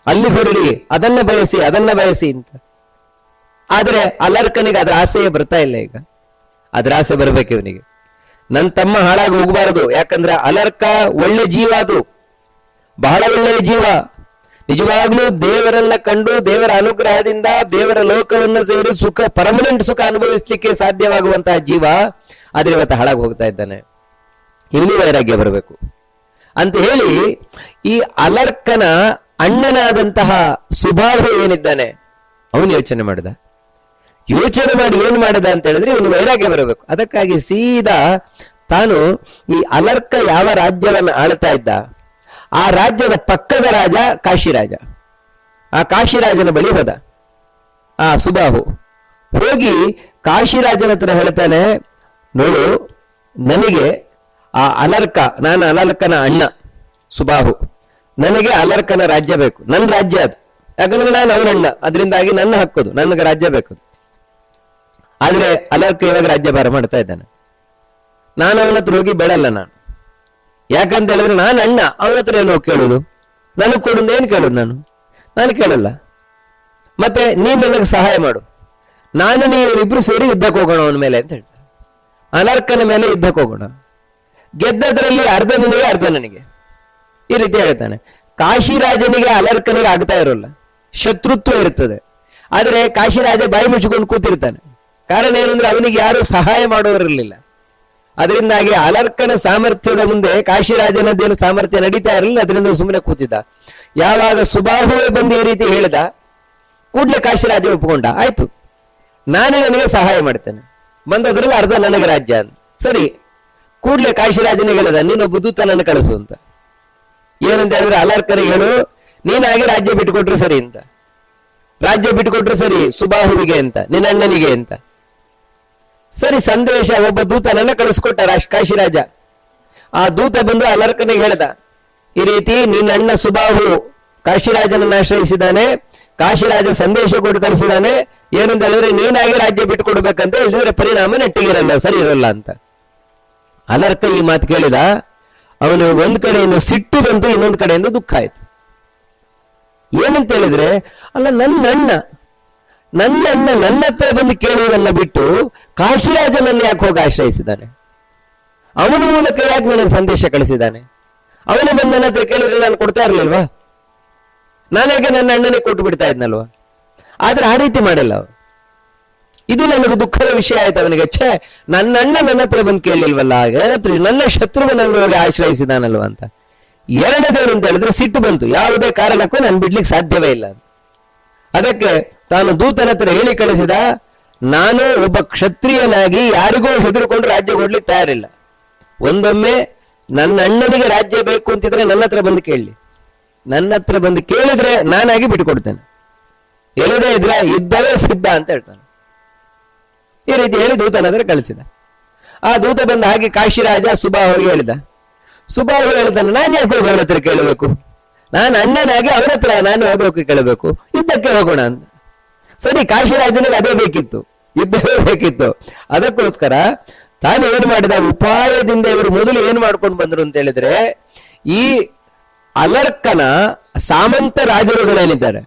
ಅಲ್ಲಿ ಹೊರಡಿ ಅದನ್ನ ಬಯಸಿ ಅದನ್ನ ಬಯಸಿ ಅಂತ. ಆದ್ರೆ ಅಲರ್ಕನಿಗೆ ಅದ್ರ ಆಸೆಯೇ ಬರ್ತಾ ಇಲ್ಲ ಈಗ. ಅದ್ರ ಆಸೆ ಬರ್ಬೇಕು ಇವನಿಗೆ. ನನ್ನ ತಮ್ಮ ಹಾಳಾಗಿ ಹೋಗಬಾರದು. ಯಾಕಂದ್ರೆ ಅಲರ್ಕ ಒಳ್ಳೆ ಜೀವ ಅದು. ಬಹಳ ಒಳ್ಳೆಯ ಜೀವ. ನಿಜವಾಗ್ಲೂ ದೇವರನ್ನ ಕಂಡು ದೇವರ ಅನುಗ್ರಹದಿಂದ ದೇವರ ಲೋಕವನ್ನು ಸೇರಿ ಸುಖ ಪರ್ಮನೆಂಟ್ ಸುಖ ಅನುಭವಿಸ್ಲಿಕ್ಕೆ ಸಾಧ್ಯವಾಗುವಂತಹ ಜೀವ ಆದ್ರೆ ಇವತ್ತು ಹಾಳಾಗಿ ಹೋಗ್ತಾ ಇದ್ದಾನೆ. ಇವನು ವೈರಾಗ್ಯ ಬರಬೇಕು. ಅಂತ ಹೇಳಿ ಈ ಅಲರ್ಕನ ಅಣ್ಣನಾದಂತಹ ಸುಭಾವ ಏನಿದ್ದಾನೆ? ಅವನು ಯೋಚನೆ ಮಾಡಿದ. ಯೋಚನೆ ಮಾಡಿ ಏನ್ ಮಾಡಿದ ಅಂತ ಹೇಳಿದ್ರೆ ಇವನು ವೈರಾಗ್ಯ ಬರಬೇಕು. ಅದಕ್ಕಾಗಿ ಸೀದಾ ತಾನು ಈ ಅಲರ್ಕ ಯಾವ ರಾಜ್ಯವನ್ನ ಆಳ್ತಾ ಇದ್ದ? ಆ ರಾಜ್ಯದ ಪಕ್ಕದ ರಾಜ ಕಾಶಿರಾಜ. ಆ ಕಾಶಿರಾಜನ ಬಳಿ ಹೋದ. ಆ ಸುಬಾಹು ಹೋಗಿ ಕಾಶಿರಾಜನ ಹತ್ರ ಹೇಳ್ತಾನೆ, ನೋಡು, ನನಗೆ ಆ ಅಲರ್ಕ, ನಾನು ಅಲರ್ಕನ ಅಣ್ಣ, ಸುಬಾಹು ನನಗೆ ಅಲರ್ಕನ ರಾಜ್ಯ ಬೇಕು. ನನ್ನ ರಾಜ್ಯ ಅದು. ಯಾಕಂದ್ರೆ ನಾನು ಅವನಣ್ಣ ಅದರಿಂದಾಗಿ ನನ್ನ ಹಕ್ಕದು ನನಗೆ ರಾಜ್ಯ ಬೇಕು ಆದ್ರೆ ಅಲರ್ಕ ಇವಾಗ ರಾಜ್ಯಭಾರ ಮಾಡ್ತಾ ಇದ್ದಾನೆ. ನಾನು ಅವನ ಹತ್ರ ಹೋಗಿ ಬೇಡಲ್ಲ ನಾನು. ಯಾಕಂತ ಹೇಳಿದ್ರೆ ನಾನು ಅಣ್ಣ. ಅವನ ಹತ್ರ ಏನೋ ಕೇಳುದು. ನನಗೆ ಕೊಡು ಏನು ಕೇಳುದು ನಾನು? ನಾನು ಕೇಳಲ್ಲ. ಮತ್ತೆ ನೀನ್ ನನಗೆ ಸಹಾಯ ಮಾಡು. ನಾನು ನೀವರಿಬ್ರು ಸೇರಿ ಯುದ್ಧಕ್ಕೆ ಹೋಗೋಣ ಅವನ ಮೇಲೆ ಅಂತ ಹೇಳ್ತಾರೆ. ಅನರ್ಕನ ಮೇಲೆ ಯುದ್ಧಕ್ಕೆ ಹೋಗೋಣ. ಗೆದ್ದದ್ರಲ್ಲಿ ಅರ್ಧ ನಿನಗೆ, ಅರ್ಧ ನನಗೆ. ಈ ರೀತಿ ಹೇಳ್ತಾನೆ. ಕಾಶಿರಾಜನಿಗೆ ಅಲರ್ಕನಿಗೆ ಆಗ್ತಾ ಇರೋಲ್ಲ. ಶತ್ರುತ್ವ ಇರ್ತದೆ. ಆದ್ರೆ ಕಾಶಿರಾಜ ಬಾಯಿ ಮುಚ್ಚಿಕೊಂಡು ಕೂತಿರ್ತಾನೆ. ಕಾರಣ ಏನು ಅಂದ್ರೆ ಅವನಿಗೆ ಯಾರು ಸಹಾಯ ಮಾಡೋರಿರಲಿಲ್ಲ. ಅದರಿಂದಾಗಿ ಅಲರ್ಕನ ಸಾಮರ್ಥ್ಯದ ಮುಂದೆ ಕಾಶಿರಾಜನದ್ದೇನು ಸಾಮರ್ಥ್ಯ ನಡೀತಾ ಇರಲಿಲ್ಲ, ಅದರಿಂದ ಸುಮ್ಮನೆ ಕೂತಿದ್ದ. ಯಾವಾಗ ಸುಬಾಹುವೆ ಬಂದು ಈ ರೀತಿ ಹೇಳಿದ, ಕೂಡ್ಲೆ ಕಾಶಿರಾಜ ಒಪ್ಪಿಕೊಂಡ ಆಯ್ತು. ನಾನೇ ನನಗೆ ಸಹಾಯ ಮಾಡ್ತೇನೆ. ಬಂದದ್ರಲ್ಲಿ ಅರ್ಧ ನನಗೆ ರಾಜ್ಯ ಸರಿ. ಕೂಡ್ಲೆ ಕಾಶಿರಾಜನಿಗೆ ಹೇಳಿದ, ನೀನೊಬ್ಬ ದೂತನನ್ನು ಕಳಿಸು ಅಂತ. ಏನಂತ ಹೇಳಿದ್ರೆ ಅಲರ್ಕನಿಗೆ ಹೇಳು ನೀನಾಗಿ ರಾಜ್ಯ ಬಿಟ್ಟುಕೊಟ್ರು ಸರಿ ಅಂತ. ರಾಜ್ಯ ಬಿಟ್ಟುಕೊಟ್ರು ಸರಿ, ಸುಬಾಹುವಿಗೆ ಅಂತ, ನಿನ್ನಣ್ಣನಿಗೆ ಅಂತ. ಸರಿ, ಸಂದೇಶ, ಒಬ್ಬ ದೂತನನ್ನ ಕಳಿಸ್ಕೊಟ್ಟ ರಾಶ್, ಕಾಶಿರಾಜ. ಆ ದೂತ ಬಂದು ಅಲರ್ಕನಿಗೆ ಹೇಳ್ದ, ಈ ರೀತಿ ನಿನ್ನಣ್ಣ ಸುಬಾಹು ಕಾಶಿರಾಜನನ್ನ ಆಶ್ರಯಿಸಿದ್ದಾನೆ, ಕಾಶಿರಾಜ ಸಂದೇಶ ಕೊಟ್ಟು ಕಳಿಸಿದಾನೆ ಏನಂತ ಹೇಳಿದ್ರೆ ನೀನಾಗಿ ರಾಜ್ಯ ಬಿಟ್ಟುಕೊಡ್ಬೇಕಂತ ಇಲ್ಲದ್ರೆ ಪರಿಣಾಮ ನೆಟ್ಟಿಗಿರಲ್ಲ ಸರಿ ಇರಲ್ಲ ಅಂತ. ಅಲರ್ಕ ಈ ಮಾತು ಕೇಳಿದ ಅವನು ಒಂದ್ ಕಡೆಯಿಂದ ಸಿಟ್ಟು ಬಂತು, ಇನ್ನೊಂದು ಕಡೆಯಿಂದ ದುಃಖ ಆಯ್ತು. ಏನಂತ ಹೇಳಿದ್ರೆ, ಅಲ್ಲ ನನ್ನ ಅಣ್ಣ ನನ್ನ ಅಣ್ಣ ನನ್ನ ಹತ್ರ ಬಂದು ಕೇಳುವುದನ್ನ ಬಿಟ್ಟು ಕಾಶಿರಾಜನನ್ನು ಯಾಕೆ ಹೋಗಿ ಆಶ್ರಯಿಸಿದ್ದಾನೆ ಅವನ ಮೂಲಕ ಯಾಕೆ ನನಗೆ ಸಂದೇಶ ಕಳಿಸಿದ್ದಾನೆ? ಅವನು ಬಂದು ನನ್ನ ಹತ್ರ ಕೇಳಿದ್ರೆ ನಾನು ಕೊಡ್ತಾ ಇರ್ಲಿಲ್ವಾ? ನಾನಾಗೆ ನನ್ನ ಅಣ್ಣನಿಗೆ ಕೊಟ್ಟು ಬಿಡ್ತಾ ಇದ್ನಲ್ವಾ? ಆದ್ರೆ ಆ ರೀತಿ ಮಾಡಲ್ಲ ಅವನು. ಇದು ನನಗೆ ದುಃಖದ ವಿಷಯ ಆಯ್ತು ಅವನಿಗೆ. ಛೇ, ನನ್ನ ಅಣ್ಣ ನನ್ನ ಹತ್ರ ಬಂದು ಕೇಳಿಲ್ವಲ್ಲ? ಏನತ್ರ, ನನ್ನ ಶತ್ರು ನನಗೆ ಆಶ್ರಯಿಸಿದಾನಲ್ವ ಅಂತ? ಎರಡನೇದೇನು ಅಂತ ಹೇಳಿದ್ರೆ ಸಿಟ್ಟು ಬಂತು. ಯಾವುದೇ ಕಾರಣಕ್ಕೂ ನಾನು ಬಿಡ್ಲಿಕ್ಕೆ ಸಾಧ್ಯವೇ ಇಲ್ಲ ಅದಕ್ಕೆ ತಾನು ದೂತನ ಹತ್ರ ಹೇಳಿ ಕಳಿಸಿದ, ನಾನು ಒಬ್ಬ ಕ್ಷತ್ರಿಯನಾಗಿ ಯಾರಿಗೂ ಹೆದರ್ಕೊಂಡು ರಾಜ್ಯ ಕೊಡ್ಲಿಕ್ಕೆ ತಯಾರಿಲ್ಲ. ಒಂದೊಮ್ಮೆ ನನ್ನ ಅಣ್ಣನಿಗೆ ರಾಜ್ಯ ಬೇಕು ಅಂತಿದ್ರೆ ನನ್ನ ಹತ್ರ ಬಂದು ಕೇಳಲಿ ನನ್ನ ಹತ್ರ ಬಂದು ಕೇಳಿದ್ರೆ ನಾನಾಗಿ ಬಿಟ್ಟುಕೊಡ್ತೇನೆ. ಎಲ್ಲದೇ ಇದ್ರೆ ಇದ್ದವೇ ಸಿದ್ಧ ಅಂತ ಹೇಳ್ತಾನೆ. ಈ ರೀತಿ ಹೇಳಿ ದೂತನ ಹತ್ರ ಕಳಿಸಿದ. ಆ ದೂತ ಬಂದ ಹಾಗೆ ಕಾಶಿರಾಜ ಸುಬಾಹುಗೆ ಹೇಳಿದ. ಸುಬಾಹು ಹೇಳ್ತಾನೆ ನಾನು ಯಾಕೆ ಹೋಗಿ ಅವನ ಹತ್ರ ಕೇಳಬೇಕು? ನಾನು ಅಣ್ಣನಾಗಿ ಅವನ ಹತ್ರ ನಾನು ಹೋಗೋಕೆ ಕೇಳಬೇಕು. ಯುದ್ಧಕ್ಕೆ ಹೋಗೋಣ ಅಂತ ಸರಿ, ಕಾಶಿರಾಜನಿಗೆ ಅದೇ ಬೇಕಿತ್ತು. ಯುದ್ಧವೇ ಬೇಕಿತ್ತು. ಅದಕ್ಕೋಸ್ಕರ ತಾನು ಏನ್ ಮಾಡಿದ? ಉಪಾಯದಿಂದ ಇವರು ಮೊದಲು ಏನ್ ಮಾಡ್ಕೊಂಡು ಬಂದ್ರು ಅಂತ ಹೇಳಿದ್ರೆ, ಈ ಅಲರ್ಕನ ಸಾಮಂತ ರಾಜರುಗಳೇನಿದ್ದಾರೆ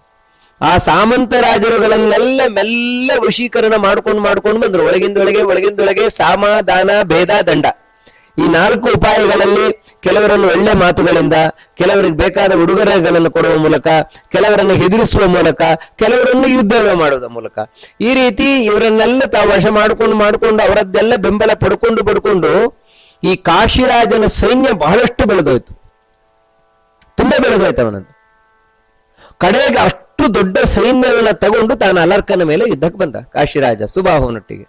ಆ ಸಾಮಂತ ರಾಜರುಗಳನ್ನೆಲ್ಲ ಮೆಲ್ಲ ವಶೀಕರಣ ಮಾಡ್ಕೊಂಡು ಮಾಡ್ಕೊಂಡು ಬಂದ್ರು. ಒಳಗಿಂದೊಳಗೆ ಒಳಗಿಂದೊಳಗೆ ಸಾಮ, ದಾನ, ಭೇದ, ದಂಡ. ಈ ನಾಲ್ಕು ಉಪಾಯಗಳಲ್ಲಿ ಕೆಲವರನ್ನು ಒಳ್ಳೆ ಮಾತುಗಳಿಂದ, ಕೆಲವರಿಗೆ ಬೇಕಾದ ಉಡುಗೊರೆಗಳನ್ನು ಕೊಡುವ ಮೂಲಕ, ಕೆಲವರನ್ನು ಹೆದರಿಸುವ ಮೂಲಕ, ಕೆಲವರನ್ನು ಯುದ್ಧ ಮಾಡುವುದರ ಮೂಲಕ. ಈ ರೀತಿ ಇವರನ್ನೆಲ್ಲ ತಾವು ವಶ ಮಾಡ್ಕೊಂಡು ಮಾಡ್ಕೊಂಡು ಅವರದ್ದೆಲ್ಲ ಬೆಂಬಲ ಪಡ್ಕೊಂಡು ಪಡ್ಕೊಂಡು ಈ ಕಾಶಿರಾಜನ ಸೈನ್ಯ ಬಹಳಷ್ಟು ಬೆಳೆದೋಯ್ತು. ತುಂಬಾ ಬೆಳೆದೋಯ್ತು ಅವನದ್ದು. ಕಡೆಗೆ ಅಷ್ಟು ದೊಡ್ಡ ಸೈನ್ಯವನ್ನ ತಗೊಂಡು ತಾನು ಅಲರ್ಕನ ಮೇಲೆ ಯುದ್ಧಕ್ಕೆ ಬಂದ ಕಾಶಿರಾಜ ಸುಬಾಹುವನೊಟ್ಟಿಗೆ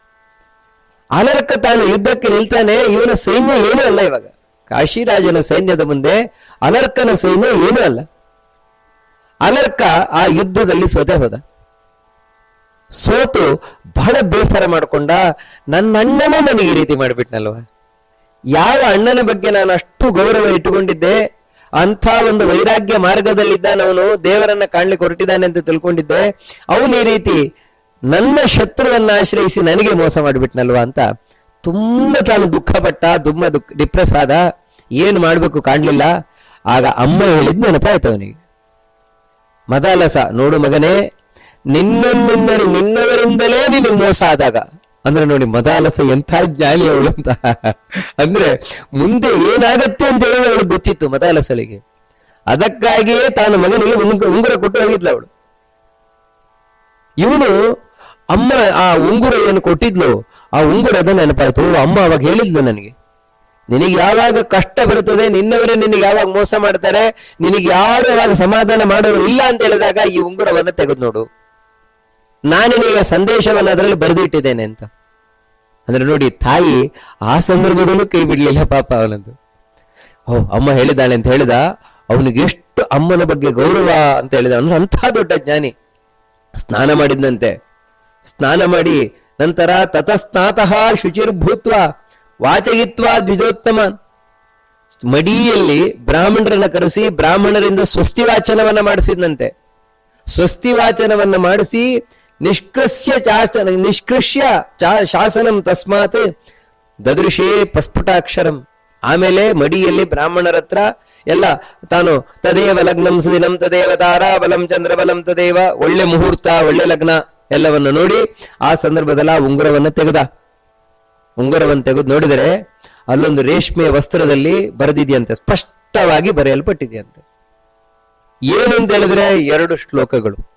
ಅಲರ್ಕ ತಾನು ಯುದ್ಧಕ್ಕೆ ನಿಲ್ತಾನೆ, ಇವನ ಸೈನ್ಯ ಏನೂ ಅಲ್ಲ ಇವಾಗ. ಕಾಶಿರಾಜನ ಸೈನ್ಯದ ಮುಂದೆ ಅಲರ್ಕನ ಸೈನ್ಯ ಏನೂ ಅಲ್ಲ. ಅಲರ್ಕ ಆ ಯುದ್ಧದಲ್ಲಿ ಸೋತೆ ಹೋದ. ಸೋತು ಬಹಳ ಬೇಸರ ಮಾಡಿಕೊಂಡ, ನನ್ನ ಅಣ್ಣನೇ ನನಗೆ ಈ ರೀತಿ ಮಾಡಿಬಿಟ್ನಲ್ವ? ಯಾವ ಅಣ್ಣನ ಬಗ್ಗೆ ನಾನು ಅಷ್ಟು ಗೌರವ ಇಟ್ಟುಕೊಂಡಿದ್ದೆ ಅಂಥ ಒಂದು ವೈರಾಗ್ಯ ಮಾರ್ಗದಲ್ಲಿದ್ದಾನವನು ದೇವರನ್ನ ಕಾಣ್ಲಿಕ್ಕೆ ಹೊರಟಿದ್ದಾನೆ ಅಂತ ತಿಳ್ಕೊಂಡಿದ್ದೆ. ಅವನು ಈ ರೀತಿ ನನ್ನ ಶತ್ರುವನ್ನ ಆಶ್ರಯಿಸಿ ನನಗೆ ಮೋಸ ಮಾಡಿಬಿಟ್ನಲ್ವಾ ಅಂತ ತುಂಬಾ ತಾನು ದುಃಖ ಪಟ್ಟ ತುಂಬಾ ದುಃಖ ಡಿಪ್ರೆಸ್ ಆದ. ಏನ್ ಮಾಡ್ಬೇಕು ಕಾಣ್ಲಿಲ್ಲ. ಆಗ ಅಮ್ಮ ಹೇಳಿದ್ ನೆನಪಾಯ್ತು ಅವನಿಗೆ. ಮದಾಲಸ, ನೋಡು ಮಗನೇ ನಿನ್ನ ನಿನ್ನವರಿಂದಲೇ ನಿನಗೆ ಮೋಸ ಆದಾಗ ಅಂದ್ರೆ ನೋಡಿ ಮದಾಲಸ ಎಂಥ ಜ್ಞಾನಿ ಅವಳು ಅಂತ. ಅಂದ್ರೆ ಮುಂದೆ ಏನಾಗತ್ತೆ ಅಂತ ಹೇಳಿ ಅವಳು ಗೊತ್ತಿತ್ತು ಮದಾಲಸಳಿಗೆ. ಅದಕ್ಕಾಗಿಯೇ ತಾನು ಮಗನಿಗೆ ಉಂಗುರ ಕೊಟ್ಟು ಹೋಗಿದ್ಲು ಅವಳು. ಇವನು ಅಮ್ಮ ಆ ಉಂಗುರ ಏನು ಕೊಟ್ಟಿದ್ಲು, ಆ ಉಂಗುರದ ನೆನಪಾಯ್ತು. ಅಮ್ಮ ಅವಾಗ ಹೇಳಿದ್ಲು ನನಗೆ. ನಿನಗೆ ಯಾವಾಗ ಕಷ್ಟ ಬರುತ್ತದೆ, ನಿನ್ನವರೇ ನಿನಗೆ ಯಾವಾಗ ಮೋಸ ಮಾಡ್ತಾರೆ, ನಿನಗೆ ಯಾರು ಯಾವಾಗ ಸಮಾಧಾನ ಮಾಡೋರು ಇಲ್ಲ ಅಂತ ಹೇಳಿದಾಗ ಈ ಉಂಗುರವನ್ನ ತೆಗೆದು ನೋಡು. ನಾನು ನಿನಗೆ ಸಂದೇಶವನ್ನು ಅದರಲ್ಲಿ ಬರೆದಿಟ್ಟಿದ್ದೇನೆ ಅಂತ. ಅಂದ್ರೆ ನೋಡಿ, ತಾಯಿ ಆ ಸಂದರ್ಭದಲ್ಲೂ ಕೈ ಬಿಡ್ಲಿಲ್ಲ ಪಾಪ ಅವನದ್ದು. ಓ, ಅಮ್ಮ ಹೇಳಿದಾಳೆ ಅಂತ ಹೇಳಿದ, ಅವನಿಗೆ ಎಷ್ಟು ಅಮ್ಮನ ಬಗ್ಗೆ ಗೌರವ ಅಂತ ಹೇಳಿದ. ಅಂದ್ರೆ ಅಂಥ ದೊಡ್ಡ ಜ್ಞಾನಿ. ಸ್ನಾನ ಮಾಡಿದ್ನಂತೆ. ಸ್ನಾನ ಮಾಡಿ ನಂತರ ತತಸ್ನಾತಃ ಶುಚಿರ್ಭೂತ್ವ ವಾಚಯಿತ್ವ ದ್ವಿಜೋತ್ತಮ. ಮಡಿಯಲ್ಲಿ ಬ್ರಾಹ್ಮಣರನ್ನ ಕರೆಸಿ ಬ್ರಾಹ್ಮಣರಿಂದ ಸ್ವಸ್ತಿ ವಾಚನವನ್ನ ಮಾಡಿಸಿದ್ನಂತೆ. ಸ್ವಸ್ತಿ ವಾಚನವನ್ನ ಮಾಡಿಸಿ ನಿಷ್ಕೃಷ್ಯ ಚಾಚನ ನಿಷ್ಕೃಷ್ಯ ಚಾ ಶಾಸನಂ ತಸ್ಮಾತ್ ದದೃಶೇ ಪಸ್ಫುಟಾಕ್ಷರಂ. ಆಮೇಲೆ ಮಡಿಯಲ್ಲಿ ಬ್ರಾಹ್ಮಣರ ಹತ್ರ ಎಲ್ಲ ತಾನು ತದೇವ ಲಗ್ನಂ ಸುದಿನಂ ತದೇವ ತಾರಾ ಬಲಂ ಚಂದ್ರ ಬಲಂ ತದೇವ ಒಳ್ಳೆ ಮುಹೂರ್ತ, ಒಳ್ಳೆ ಲಗ್ನ ಎಲ್ಲವನ್ನು ನೋಡಿ ಆ ಸಂದರ್ಭದಲ್ಲಿ ಆ ಉಂಗುರವನ್ನು ತೆಗೆದ. ಉಂಗುರವನ್ನು ತೆಗೆದು ನೋಡಿದರೆ ಅಲ್ಲೊಂದು ರೇಷ್ಮೆ ವಸ್ತ್ರದಲ್ಲಿ ಬರೆದಿದೆಯಂತೆ, ಸ್ಪಷ್ಟವಾಗಿ ಬರೆಯಲ್ಪಟ್ಟಿದೆಯಂತೆ. ಏನಂತ ಹೇಳಿದ್ರೆ ಎರಡು ಶ್ಲೋಕಗಳು.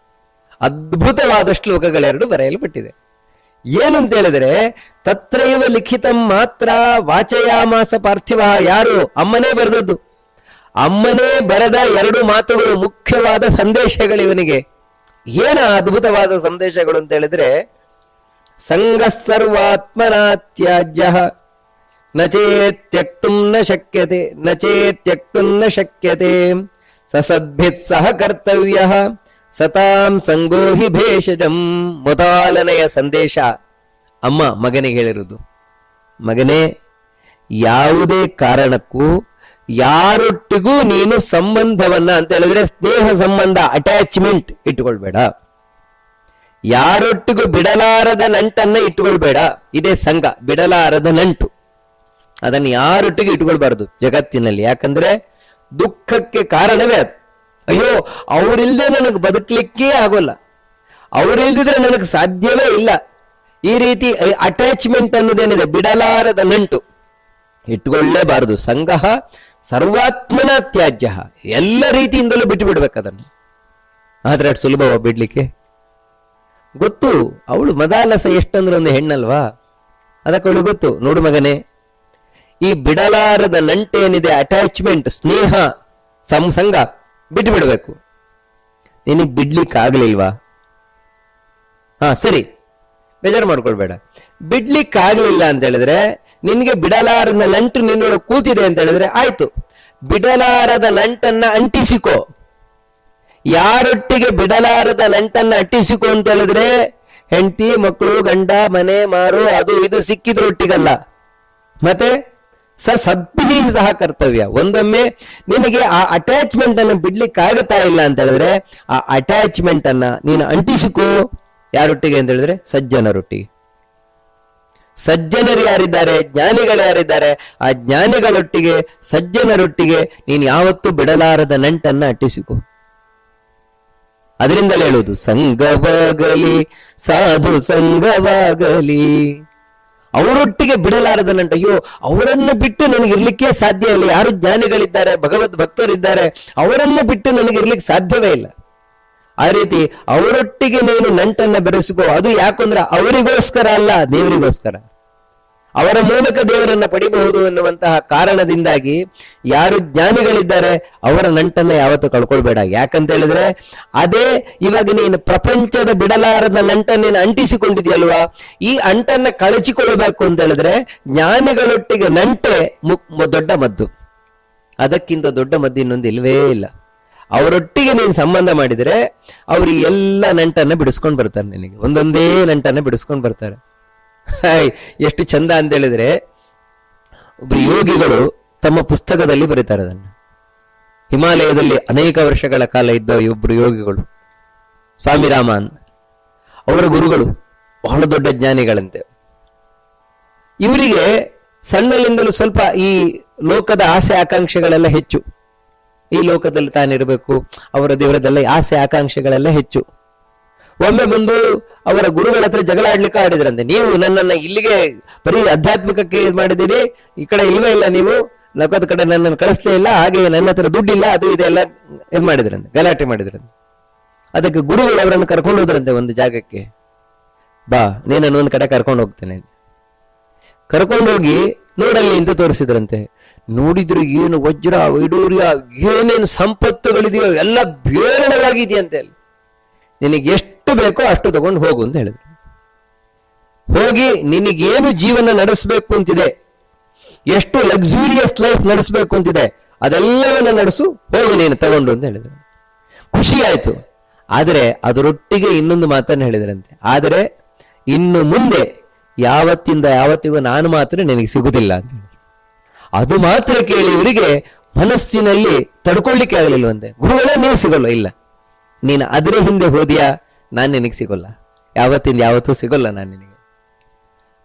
ಅದ್ಭುತವಾದ ಶ್ಲೋಕಗಳೆರಡು ಬರೆಯಲ್ಪಟ್ಟಿದೆ. ಏನು ಅಂತ ಹೇಳಿದ್ರೆ, ತತ್ರೈವ ಲಿಖಿತಂ ಮಾತ್ರ ವಾಚಯಾಮಾಸ ಪಾರ್ಥಿವ, ಯಾರು? ಅಮ್ಮನೇ ಬರೆದದ್ದು. ಅಮ್ಮನೇ ಬರೆದ ಎರಡು ಮಾತುಗಳು ಮುಖ್ಯವಾದ ಸಂದೇಶಗಳು ಇವನಿಗೆ ಏನ ಅದ್ಭುತವಾದ ಸಂದೇಶಗಳು ಅಂತ ಹೇಳಿದ್ರೆ, ಸಂಘ ಸರ್ವಾತ್ಮನಾತ್ಯಾಜ್ಯ ನ ಚೇತ್ಯಕ್ತುಂ ನ ಶಕ್ಯತೆ ನಚೇತ್ ಚೇತ್ಯಕ್ತುಂ ನ ಶಕ್ಯತೆ ಸಸದ್ಭಿತ್ ಸಹ ಕರ್ತವ್ಯ ಸತಾಂ ಸಂಗೋಹಿ ಭೇಷಜಂ ಮೊದಲನೆಯ ಸಂದೇಶ. ಅಮ್ಮ ಮಗನಿಗೆ ಹೇಳಿರುವುದು. ಮಗನೇ, ಯಾವುದೇ ಕಾರಣಕ್ಕೂ ಯಾರೊಟ್ಟಿಗೂ ನೀನು ಸಂಬಂಧವನ್ನ ಅಂತ ಹೇಳಿದ್ರೆ ಸ್ನೇಹ ಸಂಬಂಧ ಅಟ್ಯಾಚ್ಮೆಂಟ್ ಇಟ್ಟುಕೊಳ್ಬೇಡ. ಯಾರೊಟ್ಟಿಗೂ ಬಿಡಲಾರದ ನಂಟನ್ನ ಇಟ್ಟುಕೊಳ್ಬೇಡ. ಇದೇ ಸಂಘ, ಬಿಡಲಾರದ ನಂಟು. ಅದನ್ನು ಯಾರೊಟ್ಟಿಗೂ ಇಟ್ಕೊಳ್ಬಾರ್ದು ಜಗತ್ತಿನಲ್ಲಿ. ಯಾಕಂದ್ರೆ ದುಃಖಕ್ಕೆ ಕಾರಣವೇ ಅದು. ಅಯ್ಯೋ, ಅವರಿಲ್ಲದೆ ನನಗೆ ಬದುಕಲಿಕ್ಕೇ ಆಗೋಲ್ಲ. ಅವರಿಲ್ದಿದ್ರೆ ನನಗೆ ಸಾಧ್ಯವೇ ಇಲ್ಲ. ಈ ರೀತಿ ಅಟ್ಯಾಚ್ಮೆಂಟ್ ಅನ್ನೋದೇನಿದೆ, ಬಿಡಲಾರದ ನಂಟು. ಇಟ್ಕೊಳ್ಳೇಬಾರದು. ಸಂಘ ಸರ್ವಾತ್ಮನ ತ್ಯಾಜ್ಯ. ಎಲ್ಲ ರೀತಿಯಿಂದಲೂ ಬಿಟ್ಟು ಬಿಡ್ಬೇಕು ಅದನ್ನು. ಆದ್ರೆ ಅಷ್ಟು ಸುಲಭವ ಬಿಡ್ಲಿಕ್ಕೆ? ಗೊತ್ತು, ಅವಳು ಮದಾಲಸ ಎಷ್ಟಂದ್ರೆ ಒಂದು ಹೆಣ್ಣಲ್ವಾ? ಅದಕ್ಕೆ ಅವಳು ಗೊತ್ತು, ನೋಡು ಮಗನೇ. ಈ ಬಿಡಲಾರದ ನಂಟೇನಿದೆ ಅಟ್ಯಾಚ್ಮೆಂಟ್ ಸ್ನೇಹ ಸಂಸಂಗ ಬಿಟ್ಟು ಬಿಡಬೇಕು ನಿನಗೆ ಬಿಡ್ಲಿಕ್ಕೆ ಇವಾ ಹಾ, ಸರಿ. ಬೇಜಾರು ಮಾಡ್ಕೊಳ್ಬೇಡ. ಬಿಡ್ಲಿಕ್ಕೆ ಆಗಲಿಲ್ಲ ಅಂತ ಹೇಳಿದ್ರೆ ನಿನ್ಗೆ ಬಿಡಲಾರದ ಲಂಟು ನಿನ್ನೊಳಗೆ ಕೂತಿದೆ ಅಂತ ಹೇಳಿದ್ರೆ ಆಯ್ತು. ಬಿಡಲಾರದ ಲಂಟನ್ನ ಅಂಟಿಸಿಕೋ. ಯಾರೊಟ್ಟಿಗೆ ಬಿಡಲಾರದ ಲಂಟನ್ನ ಅಂಟಿಸಿಕೋ ಅಂತ ಹೇಳಿದ್ರೆ ಹೆಂಡತಿ, ಮಕ್ಕಳು, ಗಂಡ, ಮನೆ, ಮಾರು, ಅದು ಇದು ಸಿಕ್ಕಿದ್ರೊಟ್ಟಿಗಲ್ಲ. ಮತ್ತೆ? ಸ ಸದ್ಭಿ ಸಹ ಕರ್ತವ್ಯ. ಒಂದೊಮ್ಮೆ ನಿನಗೆ ಆ ಅಟ್ಯಾಚ್ಮೆಂಟ್ ಅನ್ನು ಬಿಡ್ಲಿಕ್ಕೆ ಆಗತಾ ಇಲ್ಲ ಅಂತ ಹೇಳಿದ್ರೆ, ಆ ಅಟ್ಯಾಚ್ಮೆಂಟ್ ಅನ್ನ ನೀನು ಅಂಟಿಸಿಕೋ. ಯಾರೊಟ್ಟಿಗೆ ಅಂತ ಹೇಳಿದ್ರೆ, ಸಜ್ಜನರೊಟ್ಟಿಗೆ. ಸಜ್ಜನರು ಯಾರಿದ್ದಾರೆ? ಜ್ಞಾನಿಗಳು ಯಾರಿದ್ದಾರೆ? ಆ ಜ್ಞಾನಿಗಳೊಟ್ಟಿಗೆ, ಸಜ್ಜನರೊಟ್ಟಿಗೆ ನೀನು ಯಾವತ್ತೂ ಬಿಡಲಾರದ ನಂಟನ್ನ ಅಟ್ಟಿಸಿಕೊ ಅದರಿಂದಲೇ ಹೇಳುವುದು, ಸಂಘವಾಗಲಿ, ಸಾಧು ಸಂಘವಾಗಲಿ. ಅವರೊಟ್ಟಿಗೆ ಬಿಡಲಾರದ ನಂಟ ಅಯ್ಯೋ ಅವರನ್ನು ಬಿಟ್ಟು ನನಗೆ ಇರ್ಲಿಕ್ಕೆ ಸಾಧ್ಯ ಇಲ್ಲ. ಯಾರು ಜ್ಞಾನಿಗಳಿದ್ದಾರೆ, ಭಗವದ್ ಭಕ್ತರಿದ್ದಾರೆ, ಅವರನ್ನು ಬಿಟ್ಟು ನನಗೆ ಇರ್ಲಿಕ್ಕೆ ಸಾಧ್ಯವೇ ಇಲ್ಲ. ಆ ರೀತಿ ಅವರೊಟ್ಟಿಗೆ ನೀನು ನಂಟನ್ನ ಬೆರೆಸಿಕೋ. ಅದು ಯಾಕಂದ್ರೆ ಅವರಿಗೋಸ್ಕರ ಅಲ್ಲ, ದೇವರಿಗೋಸ್ಕರ. ಅವರ ಮೂಲಕ ದೇವರನ್ನ ಪಡಿಬಹುದು ಎನ್ನುವಂತಹ ಕಾರಣದಿಂದಾಗಿ ಯಾರು ಜ್ಞಾನಿಗಳಿದ್ದಾರೆ, ಅವರ ನಂಟನ್ನ ಯಾವತ್ತು ಕಳ್ಕೊಳ್ಬೇಡ. ಯಾಕಂತ ಹೇಳಿದ್ರೆ, ಅದೇ ಇವಾಗ ನೀನು ಪ್ರಪಂಚದ ಬಿಡಲಾರದ ನಂಟನ್ನ ನೀನು ಅಂಟಿಸಿಕೊಂಡಿದ್ಯಲ್ವಾ? ಈ ಅಂಟನ್ನ ಕಳಚಿಕೊಳ್ಬೇಕು ಅಂತ ಹೇಳಿದ್ರೆ, ಜ್ಞಾನಿಗಳೊಟ್ಟಿಗೆ ನಂಟೆ ದೊಡ್ಡ ಮದ್ದು. ಅದಕ್ಕಿಂತ ದೊಡ್ಡ ಮದ್ದು ಇನ್ನೊಂದು ಇಲ್ವೇ ಇಲ್ಲ. ಅವರೊಟ್ಟಿಗೆ ನೀನು ಸಂಬಂಧ ಮಾಡಿದರೆ, ಅವರು ಎಲ್ಲ ನಂಟನ್ನ ಬಿಡಿಸ್ಕೊಂಡು ಬರ್ತಾರೆ ನಿನಗೆ. ಒಂದೊಂದೇ ನಂಟನ್ನ ಬಿಡಿಸ್ಕೊಂಡು ಬರ್ತಾರೆ. ಎಷ್ಟು ಚಂದ ಅಂತ ಹೇಳಿದ್ರೆ ಒಬ್ರು ಯೋಗಿಗಳು ತಮ್ಮ ಪುಸ್ತಕದಲ್ಲಿ ಬರೀತಾರೆ ಅದನ್ನ. ಹಿಮಾಲಯದಲ್ಲಿ ಅನೇಕ ವರ್ಷಗಳ ಕಾಲ ಇದ್ದ ಇಬ್ಬರು ಯೋಗಿಗಳು ಸ್ವಾಮಿ ರಾಮನ್ ಅವರ ಗುರುಗಳು ಬಹಳ ದೊಡ್ಡ ಜ್ಞಾನಿಗಳಂತೆ. ಇವರಿಗೆ ಸಣ್ಣಲಿಂದಲೂ ಸ್ವಲ್ಪ ಈ ಲೋಕದ ಆಸೆ ಆಕಾಂಕ್ಷೆಗಳೆಲ್ಲ ಹೆಚ್ಚು. ಈ ಲೋಕದಲ್ಲಿ ತಾನಿರಬೇಕು ಅವರ ಇವರದೆಲ್ಲ ಆಸೆ ಆಕಾಂಕ್ಷೆಗಳೆಲ್ಲ ಹೆಚ್ಚು. ಒಮ್ಮೆ ಬಂದು ಅವರ ಗುರುಗಳ ಹತ್ರ ಜಗಳ ಆಡ್ಲಿಕ್ಕೆ ಆಡಿದ್ರಂತೆ. ನೀವು ನನ್ನನ್ನು ಇಲ್ಲಿಗೆ ಬರೀ ಆಧ್ಯಾತ್ಮಿಕಕ್ಕೆ ಇದು ಮಾಡಿದ್ದೀರಿ, ಈ ಕಡೆ ಇಲ್ವೇ ಇಲ್ಲ ನೀವು ಲೋಕದ ಕಡೆ ನನ್ನನ್ನು ಕಳಿಸ್ಲೇ ಇಲ್ಲ ಹಾಗೆ ನನ್ನ ಹತ್ರ ದುಡ್ಡಿಲ್ಲ, ಅದು ಇದೆಲ್ಲ ಇದು ಮಾಡಿದ್ರಂತೆ, ಗಲಾಟೆ ಮಾಡಿದ್ರಂತೆ. ಅದಕ್ಕೆ ಗುರುಗಳು ಅವರನ್ನು ಕರ್ಕೊಂಡು ಹೋದ್ರಂತೆ ಒಂದು ಜಾಗಕ್ಕೆ. ಬಾ ನೀನನ್ನು ಒಂದು ಕಡೆ ಕರ್ಕೊಂಡು ಹೋಗ್ತೇನೆ. ಕರ್ಕೊಂಡು ಹೋಗಿ ನೋಡಲ್ಲಿ ಅಂತ ತೋರಿಸಿದ್ರಂತೆ. ನೋಡಿದ್ರು ಏನು ವಜ್ರ, ವೈಡೂರ್ಯ, ಏನೇನು ಸಂಪತ್ತುಗಳಿದೆಯೋ, ಎಲ್ಲ ಬೇರಣವಾಗಿದೆಯಂತೆ ಅಲ್ಲಿ. ನಿನಗೆ ಎಷ್ಟು ಬೇಕೋ ಅಷ್ಟು ತಗೊಂಡು ಹೋಗು ಅಂತ ಹೇಳಿದ್ರು. ಹೋಗಿ ನಿನಗೇನು ಜೀವನ ನಡೆಸಬೇಕು ಅಂತಿದೆ, ಎಷ್ಟು ಲಕ್ಸುರಿಯಸ್ ಲೈಫ್ ನಡೆಸಬೇಕು ಅಂತಿದೆ, ಅದೆಲ್ಲವನ್ನ ನಡೆಸು, ಹೋಗು ನೀನು ತಗೊಂಡು ಅಂತ ಹೇಳಿದ್ರು. ಖುಷಿ ಆಯ್ತು. ಆದರೆ ಅದರೊಟ್ಟಿಗೆ ಇನ್ನೊಂದು ಮಾತನ್ನು ಹೇಳಿದ್ರಂತೆ. ಆದರೆ ಇನ್ನು ಮುಂದೆ ಯಾವತ್ತಿಂದ ಯಾವತ್ತಿಗೂ ನಾನು ಮಾತ್ರ ನಿನಗೆ ಸಿಗುದಿಲ್ಲ ಅಂತ ಅದು ಮಾತ್ರ ಕೇಳಿ ಇವರಿಗೆ ಮನಸ್ಸಿನಲ್ಲಿ ತಡ್ಕೊಳ್ಳಿಕ್ಕೆ ಆಗಲಿಲ್ವಂತೆ. ಗುರುಗಳೇ ನೀವು ಸಿಗಲ್ಲ ಇಲ್ಲ. ನೀನು ಅದರ ಹಿಂದೆ ಹೋದಿಯಾ? ನಾನು ನಿನಗೆ ಸಿಗೋಲ್ಲ. ಯಾವತ್ತಿಂದ ಯಾವತ್ತೂ ಸಿಗೋಲ್ಲ ನಾನು ನಿನಗೆ.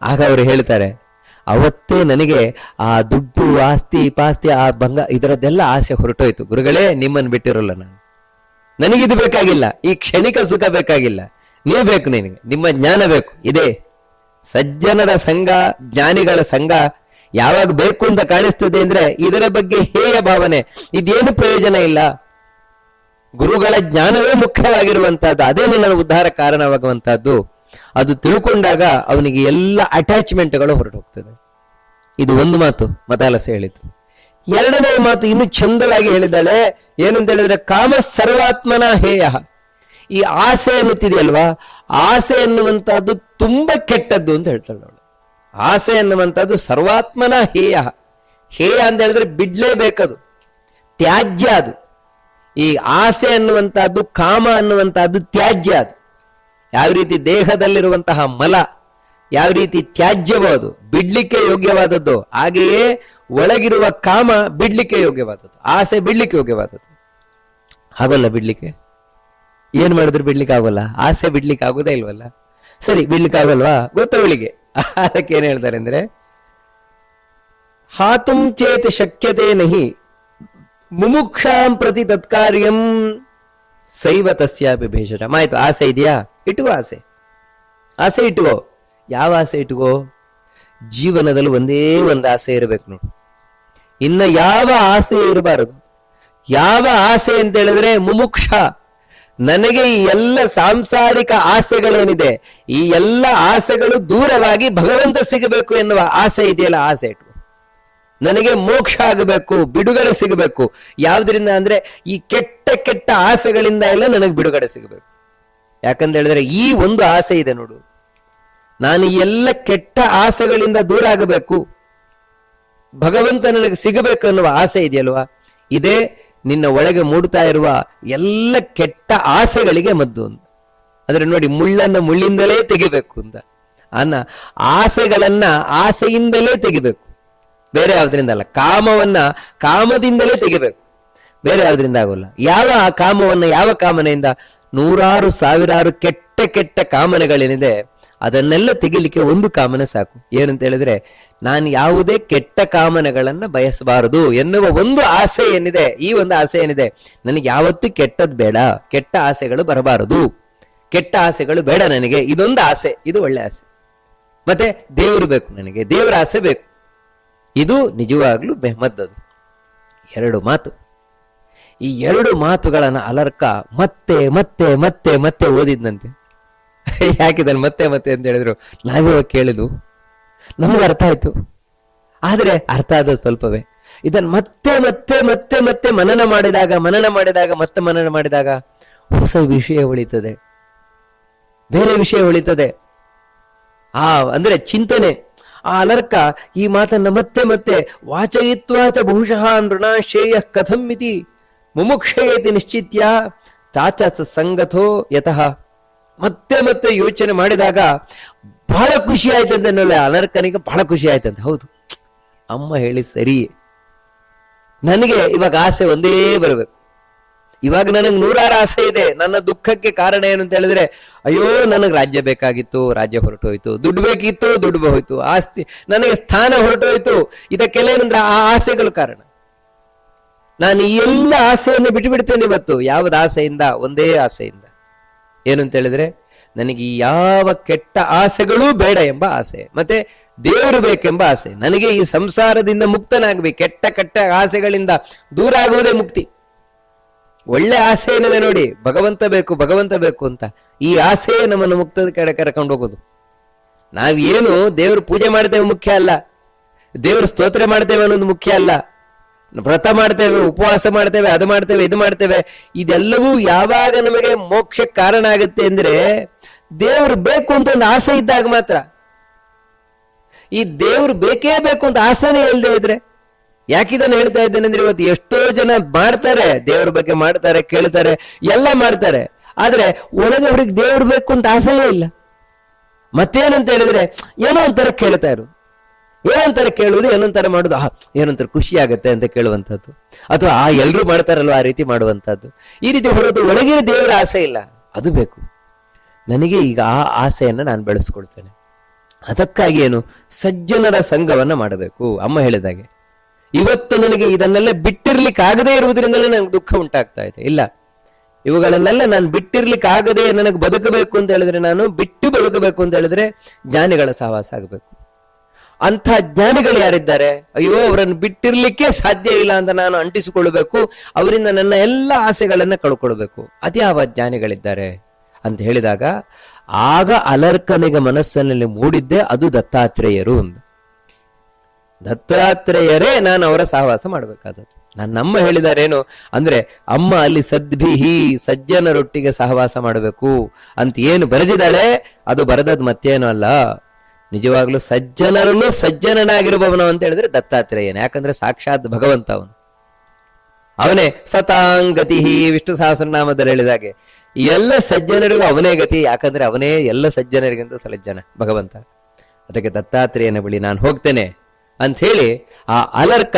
ಆಗ ಅವರು ಹೇಳ್ತಾರೆ, ಅವತ್ತೇ ನನಗೆ ಆ ದುಡ್ಡು, ಆಸ್ತಿ, ಪಾಸ್ತಿ, ಆ ಭಂಗ ಇದರದ್ದೆಲ್ಲ ಆಸೆ ಹೊರಟೋಯ್ತು. ಗುರುಗಳೇ ನಿಮ್ಮನ್ನು ಬಿಟ್ಟಿರೋಲ್ಲ ನಾನು. ನನಗಿದು ಬೇಕಾಗಿಲ್ಲ. ಈ ಕ್ಷಣಿಕ ಸುಖ ಬೇಕಾಗಿಲ್ಲ. ನೀವು ಬೇಕು ನಿನಗೆ. ನಿಮ್ಮ ಜ್ಞಾನ ಬೇಕು. ಇದೆ. ಸಜ್ಜನರ ಸಂಘ, ಜ್ಞಾನಿಗಳ ಸಂಘ ಯಾವಾಗ ಬೇಕು ಅಂತ ಕಾಣಿಸ್ತದೆ ಅಂದ್ರೆ ಇದರ ಬಗ್ಗೆ ಹೇಯ ಭಾವನೆ. ಇದೇನು ಪ್ರಯೋಜನ ಇಲ್ಲ. ಗುರುಗಳ ಜ್ಞಾನವೇ ಮುಖ್ಯವಾಗಿರುವಂತಹದ್ದು. ಅದೇ ನನ್ನ ಉದ್ಧಾರ ಕಾರಣವಾಗುವಂತಹದ್ದು. ಅದು ತಿಳ್ಕೊಂಡಾಗ ಅವನಿಗೆ ಎಲ್ಲ ಅಟ್ಯಾಚ್ಮೆಂಟ್ಗಳು ಹೊರಟು ಹೋಗ್ತದೆ ಇದು ಒಂದು ಮಾತು ಮತಾಲಸ ಹೇಳಿತು ಎರಡನೇ ಮಾತು ಇನ್ನು ಚಂದವಾಗಿ ಹೇಳಿದ್ದಾಳೆ. ಏನಂತ ಹೇಳಿದ್ರೆ ಕಾಮ ಸರ್ವಾತ್ಮನ ಹೇಯ. ಈ ಆಸೆ ಅನ್ನುತ್ತಿದೆಯಲ್ವಾ? ಆಸೆ ಅನ್ನುವಂತಹದ್ದು ತುಂಬಾ ಕೆಟ್ಟದ್ದು ಅಂತ ಹೇಳ್ತಾಳೆ ಅವಳು. ಆಸೆ ಅನ್ನುವಂಥದ್ದು ಸರ್ವಾತ್ಮನ ಹೇಯ. ಹೇಯ ಅಂತ ಹೇಳಿದ್ರೆ ಬಿಡ್ಲೇಬೇಕದು. ತ್ಯಾಜ್ಯ ಅದು. ಈ ಆಸೆ ಅನ್ನುವಂತಹದ್ದು ಕಾಮ ಅನ್ನುವಂತಹದ್ದು ತ್ಯಾಜ್ಯ ಅದು. ಯಾವ ರೀತಿ ದೇಹದಲ್ಲಿರುವಂತಹ ಮಲ, ಯಾವ ರೀತಿ ತ್ಯಾಜ್ಯವೋ ಅದು, ಬಿಡ್ಲಿಕ್ಕೆ ಯೋಗ್ಯವಾದದ್ದು. ಹಾಗೆಯೇ ಒಳಗಿರುವ ಕಾಮ ಬಿಡ್ಲಿಕ್ಕೆ ಯೋಗ್ಯವಾದದ್ದು. ಆಸೆ ಬಿಡ್ಲಿಕ್ಕೆ ಯೋಗ್ಯವಾದದ್ದು. ಆಗೋಲ್ಲ ಬಿಡ್ಲಿಕ್ಕೆ? ಏನ್ ಮಾಡಿದ್ರು ಬಿಡ್ಲಿಕ್ಕೆ ಆಗೋಲ್ಲ? ಆಸೆ ಬಿಡ್ಲಿಕ್ಕೆ ಆಗೋದೇ ಇಲ್ವಲ್ಲ? ಸರಿ, ಬಿಡ್ಲಿಕ್ಕೆ ಆಗಲ್ವಾ? ಗೊತ್ತವಳಿಗೆ ಅದಕ್ಕೆ ಏನ್ ಹೇಳ್ತಾರೆ ಅಂದ್ರೆ, ಹಾತುಂ ಚೇತ್ ಶಕ್ಯತೆ ನಹಿ. ಮುಮುಕ್ಷಾಂ ಪ್ರತಿ ತತ್ಕಾರ್ಯಂ. ಸೈವ ತಸ್ಯಾಪಿ ಭೇಷಜ. ಆಯ್ತು, ಆಸೆ ಇದೆಯಾ? ಇಟ್ಕೋ ಆಸೆ. ಆಸೆ ಇಟ್ಕೋ ಯಾವ ಆಸೆ ಇಟ್ಕೋ ಜೀವನದಲ್ಲಿ ಒಂದೇ ಒಂದು ಆಸೆ ಇರಬೇಕು ನೋಡು. ಇನ್ನ ಯಾವ ಆಸೆ ಇರಬಾರದು. ಯಾವ ಆಸೆ ಅಂತ ಹೇಳಿದ್ರೆ ಮುಮುಕ್ಷ. ನನಗೆ ಈ ಎಲ್ಲ ಸಾಂಸಾರಿಕ ಆಸೆಗಳೇನಿದೆ, ಈ ಎಲ್ಲ ಆಸೆಗಳು ದೂರವಾಗಿ ಭಗವಂತ ಸಿಗಬೇಕು ಎನ್ನುವ ಆಸೆ ಇದೆಯಲ್ಲ, ಆಸೆ ಇಟ್ಕೋ. ನನಗೆ ಮೋಕ್ಷ ಆಗಬೇಕು, ಬಿಡುಗಡೆ ಸಿಗಬೇಕು. ಯಾವ್ದ್ರಿಂದ ಅಂದ್ರೆ ಈ ಕೆಟ್ಟ ಕೆಟ್ಟ ಆಸೆಗಳಿಂದ ಎಲ್ಲ ನನಗೆ ಬಿಡುಗಡೆ ಸಿಗಬೇಕು. ಯಾಕಂತ ಹೇಳಿದ್ರೆ ಈ ಒಂದು ಆಸೆ ಇದೆ ನೋಡು. ನಾನು ಎಲ್ಲ ಕೆಟ್ಟ ಆಸೆಗಳಿಂದ ದೂರ ಆಗಬೇಕು. ಭಗವಂತ ನನಗೆ ಸಿಗಬೇಕು ಅನ್ನುವ ಆಸೆ ಇದೆಯಲ್ವಾ? ಇದೇ, ನಿನ್ನ ಒಳಗೆ ಮೂಡ್ತಾ ಇರುವ ಎಲ್ಲ ಕೆಟ್ಟ ಆಸೆಗಳಿಗೆ ಮದ್ದು ಅಂತ. ಆದರೆ ನೋಡಿ, ಮುಳ್ಳನ್ನ ಮುಳ್ಳಿಂದಲೇ ತೆಗಿಬೇಕು ಅಂತ. ಅನ್ನ, ಆಸೆಗಳನ್ನ ಆಸೆಯಿಂದಲೇ ತೆಗಿಬೇಕು. ಬೇರೆ ಯಾವ್ದ್ರಿಂದ ಅಲ್ಲ, ಕಾಮವನ್ನ ಕಾಮದಿಂದಲೇ ತೆಗಿಬೇಕು. ಬೇರೆ ಯಾವ್ದ್ರಿಂದ ಆಗೋಲ್ಲ. ಯಾವ ಆ ಕಾಮವನ್ನ, ಯಾವ ಕಾಮನೆಯಿಂದ ನೂರಾರು, ಸಾವಿರಾರು ಕೆಟ್ಟ ಕೆಟ್ಟ ಕಾಮನೆಗಳೇನಿದೆ, ಅದನ್ನೆಲ್ಲ ತೆಗಿಲಿಕ್ಕೆ ಒಂದು ಕಾಮನೆ ಸಾಕು. ಏನಂತ ಹೇಳಿದ್ರೆ, ನಾನು ಯಾವುದೇ ಕೆಟ್ಟ ಕಾಮನೆಗಳನ್ನ ಬಯಸಬಾರದು ಎನ್ನುವ ಒಂದು ಆಸೆ ಏನಿದೆ, ಈ ಒಂದು ಆಸೆ ಏನಿದೆ, ನನಗೆ ಯಾವತ್ತೂ ಕೆಟ್ಟದ್ ಬೇಡ. ಕೆಟ್ಟ ಆಸೆಗಳು ಬರಬಾರದು. ಕೆಟ್ಟ ಆಸೆಗಳು ಬೇಡ ನನಗೆ. ಇದೊಂದು ಆಸೆ. ಇದು ಒಳ್ಳೆ ಆಸೆ. ಮತ್ತೆ ದೇವರು ಬೇಕು ನನಗೆ. ದೇವರ ಆಸೆ ಬೇಕು. ಇದು ನಿಜವಾಗ್ಲೂ ಬೆಹಮದ್ದದು. ಎರಡು ಮಾತು. ಈ ಎರಡು ಮಾತುಗಳನ್ನ ಅಲರ್ಕ ಮತ್ತೆ ಮತ್ತೆ ಮತ್ತೆ ಮತ್ತೆ ಓದಿದ್ನಂತೆ. ಯಾಕಿದನ್ ಮತ್ತೆ ಮತ್ತೆ ಅಂತ ಹೇಳಿದ್ರು? ನಾವೇ ಕೇಳಿದ್ವು. ನಮಗೆ ಅರ್ಥ ಆಯ್ತು. ಆದರೆ ಅರ್ಥ ಆದ ಸ್ವಲ್ಪವೇ. ಇದನ್ನು ಮತ್ತೆ ಮತ್ತೆ ಮತ್ತೆ ಮತ್ತೆ ಮನನ ಮಾಡಿದಾಗ ಮನನ ಮಾಡಿದಾಗ, ಮತ್ತೆ ಮನನ ಮಾಡಿದಾಗ ಹೊಸ ವಿಷಯ ಉಳಿತದೆ. ಬೇರೆ ವಿಷಯ ಉಳಿತದೆ. ಆ, ಅಂದ್ರೆ ಚಿಂತನೆ. ಆ ಅಲರ್ಕ ಈ ಮಾತನ್ನ ಮತ್ತೆ ಮತ್ತೆ ವಾಚಯಿತ್ವಾಚ ಬಹುಶಃ ನೃಣ ಶ್ರೇಯ ಕಥಂ ಇತಿ. ಮುಮುಕ್ಷಯತಿ ನಿಶ್ಚಿತ್ಯ ತಾಚ ಸಂಗತೋ ಯತಃ. ಮತ್ತೆ ಮತ್ತೆ ಯೋಚನೆ ಮಾಡಿದಾಗ ಬಹಳ ಖುಷಿ ಆಯ್ತಂತೆ ಅನ್ನೋಲ್ಲ ಅಲರ್ಕನಿಗೆ ಬಹಳ ಖುಷಿ ಆಯ್ತಂತೆ ಹೌದು. ಅಮ್ಮ ಹೇಳಿ ಸರಿ. ನನಗೆ ಇವಾಗ ಆಸೆ ಒಂದೇ ಬರಬೇಕು. ಇವಾಗ ನನಗೆ ನೂರಾರು ಆಸೆ ಇದೆ. ನನ್ನ ದುಃಖಕ್ಕೆ ಕಾರಣ ಏನು ಅಂತ ಹೇಳಿದ್ರೆ, ಅಯ್ಯೋ, ನನಗೆ ರಾಜ್ಯ ಬೇಕಾಗಿತ್ತು, ರಾಜ್ಯ ಹೊರಟು ಹೊರಟೋಯ್ತು. ದುಡ್ಡು ಬೇಕಿತ್ತು, ದುಡ್ಡು ಹೋಯ್ತು. ಆಸ್ತಿ, ನನಗೆ ಸ್ಥಾನ ಹೊರಟು ಹೊರಟೋಯ್ತು. ಇದಕ್ಕೆಲ್ಲ ಏನಂದ್ರೆ ಆ ಆಸೆಗಳು ಕಾರಣ. ನಾನು ಈ ಎಲ್ಲ ಆಸೆಯನ್ನು ಬಿಟ್ಟು ಬಿಡ್ತೇನೆ ಇವತ್ತು. ಯಾವ್ದು ಆಸೆಯಿಂದ? ಒಂದೇ ಆಸೆಯಿಂದ. ಏನು ಅಂತ ಹೇಳಿದ್ರೆ, ನನಗೆ ಯಾವ ಕೆಟ್ಟ ಆಸೆಗಳೂ ಬೇಡ ಎಂಬ ಆಸೆ. ಮತ್ತೆ ದೇವರು ಬೇಕೆಂಬ ಆಸೆ. ನನಗೆ ಈ ಸಂಸಾರದಿಂದ ಮುಕ್ತನಾಗಬೇಕು. ಕೆಟ್ಟ ಕೆಟ್ಟ ಆಸೆಗಳಿಂದ ದೂರ ಆಗುವುದೇ ಮುಕ್ತಿ. ಒಳ್ಳೆ ಆಸೆ ಏನಿದೆ ನೋಡಿ, ಭಗವಂತ ಬೇಕು ಭಗವಂತ ಬೇಕು ಅಂತ. ಈ ಆಸೆಯೇ ನಮ್ಮನ್ನು ಮುಕ್ತದ ಕಡೆ ಕರ್ಕೊಂಡು ಹೋಗೋದು. ನಾವೇನು ದೇವ್ರ ಪೂಜೆ ಮಾಡ್ತೇವೆ ಮುಖ್ಯ ಅಲ್ಲ. ದೇವ್ರ ಸ್ತೋತ್ರ ಮಾಡ್ತೇವೆ ಅನ್ನೋದು ಮುಖ್ಯ ಅಲ್ಲ. ವ್ರತ ಮಾಡ್ತೇವೆ, ಉಪವಾಸ ಮಾಡ್ತೇವೆ, ಅದು ಮಾಡ್ತೇವೆ, ಇದು ಮಾಡ್ತೇವೆ. ಇದೆಲ್ಲವೂ ಯಾವಾಗ ನಮಗೆ ಮೋಕ್ಷ ಕಾರಣ ಆಗುತ್ತೆ ಅಂದ್ರೆ, ದೇವ್ರು ಬೇಕು ಅಂತ ಒಂದು ಆಸೆ ಇದ್ದಾಗ ಮಾತ್ರ. ಈ ದೇವ್ರು ಬೇಕೇ ಬೇಕು ಅಂತ ಆಸೆನೇ ಇಲ್ಲದೆ ಇದ್ರೆ ಯಾಕಿದನ್ನು ಹೇಳ್ತಾ ಇದ್ದೇನೆ ಅಂದ್ರೆ ಇವತ್ತು ಎಷ್ಟೋ ಜನ ಮಾಡ್ತಾರೆ, ದೇವ್ರ ಬಗ್ಗೆ ಮಾಡ್ತಾರೆ, ಕೇಳ್ತಾರೆ, ಎಲ್ಲ ಮಾಡ್ತಾರೆ. ಆದ್ರೆ ಒಳಗೆ ಅವ್ರಿಗೆ ದೇವ್ರು ಬೇಕು ಅಂತ ಆಸೆಯೇ ಇಲ್ಲ. ಮತ್ತೇನಂತ ಹೇಳಿದ್ರೆ, ಏನೋ ಒಂಥರ ಕೇಳ್ತಾ ಇರೋದು. ಏನಂತಾರೆ ಕೇಳುವುದು, ಏನೊಂಥರ ಮಾಡುದು ಆ ಏನೊಂಥರ ಖುಷಿ ಆಗತ್ತೆ ಅಂತ ಕೇಳುವಂಥದ್ದು. ಅಥವಾ, ಆ, ಎಲ್ರು ಮಾಡ್ತಾರಲ್ವ ಆ ರೀತಿ ಮಾಡುವಂತದ್ದು ಈ ರೀತಿ ಹೊರತು ಒಳಗಿನ ದೇವರ ಆಸೆ ಇಲ್ಲ. ಅದು ಬೇಕು. ನನಗೆ ಈಗ ಆ ಆಸೆಯನ್ನು ನಾನು ಬೆಳೆಸ್ಕೊಳ್ತೇನೆ. ಅದಕ್ಕಾಗಿ ಏನು, ಸಜ್ಜನರ ಸಂಘವನ್ನ ಮಾಡಬೇಕು. ಅಮ್ಮ ಹೇಳಿದಾಗೆ. ಇವತ್ತು ನನಗೆ ಇದನ್ನೆಲ್ಲ ಬಿಟ್ಟಿರ್ಲಿಕ್ಕೆ ಆಗದೇ ಇರುವುದರಿಂದಲೇ ನನಗೆ ದುಃಖ ಉಂಟಾಗ್ತಾ ಇದೆ. ಇಲ್ಲ. ಇವುಗಳನ್ನೆಲ್ಲ ನಾನು ಬಿಟ್ಟಿರ್ಲಿಕ್ಕೆ ಆಗದೆ ನನಗೆ ಬದುಕಬೇಕು ಅಂತ ಹೇಳಿದ್ರೆ ನಾನು ಬಿಟ್ಟು ಬದುಕಬೇಕು ಅಂತ ಹೇಳಿದ್ರೆ ಜ್ಞಾನಿಗಳ ಸಹವಾಸ ಆಗಬೇಕು. ಅಂಥ ಜ್ಞಾನಿಗಳು ಯಾರಿದ್ದಾರೆ? ಅಯ್ಯೋ, ಅವರನ್ನು ಬಿಟ್ಟಿರ್ಲಿಕ್ಕೆ ಸಾಧ್ಯ ಇಲ್ಲ ಅಂತ ನಾನು ಅಂಟಿಸಿಕೊಳ್ಳಬೇಕು. ಅವರಿಂದ ನನ್ನ ಎಲ್ಲ ಆಸೆಗಳನ್ನ ಕಳ್ಕೊಳ್ಬೇಕು. ಅದ್ಯಾವ ಜ್ಞಾನಿಗಳಿದ್ದಾರೆ? ಅಂತ ಹೇಳಿದಾಗ, ಆಗ ಅಲರ್ಕನಿಗೆ ಮನಸ್ಸಿನಲ್ಲಿ ಮೂಡಿದ್ದೆ ಅದು ದತ್ತಾತ್ರೇಯರು ಒಂದು ದತ್ತಾತ್ರೇಯರೇ ನಾನು ಅವರ ಸಹವಾಸ ಮಾಡಬೇಕಾದದ್ದು. ನನ್ನ ಅಮ್ಮ ಹೇಳಿದಾರೇನು? ಅಂದ್ರೆ ಅಮ್ಮ ಅಲ್ಲಿ ಸದ್ಭಿಹಿ ಸಜ್ಜನರೊಟ್ಟಿಗೆ ಸಹವಾಸ ಮಾಡಬೇಕು ಅಂತ ಏನು ಬರೆದಿದ್ದಾಳೆ? ಅದು ಬರೆದದ್ ಮತ್ತೇನು ಅಲ್ಲ. ನಿಜವಾಗ್ಲೂ ಸಜ್ಜನರಲ್ಲೂ ಸಜ್ಜನನಾಗಿರುವವನು ಅಂತ ಹೇಳಿದ್ರೆ ದತ್ತಾತ್ರೇಯನ. ಯಾಕಂದ್ರೆ ಸಾಕ್ಷಾತ್ ಭಗವಂತ ಅವನು. ಅವನೇ ಸತಾಂಗತಿ ವಿಷ್ಣು ಸಹಸ್ರನಾಮದಲ್ಲಿ ಹೇಳಿದಾಗೆ ಎಲ್ಲ ಸಜ್ಜನರಿಗೂ ಅವನೇ ಗತಿ, ಯಾಕಂದ್ರೆ ಅವನೇ ಎಲ್ಲ ಸಜ್ಜನರಿಗಿಂತ ಸಲಜ್ಜನ ಭಗವಂತ. ಅದಕ್ಕೆ ದತ್ತಾತ್ರೇಯನ ಬಳಿ ನಾನು ಹೋಗ್ತೇನೆ. ಅಂತ ಹೇಳಿ ಆ ಅಲರ್ಕ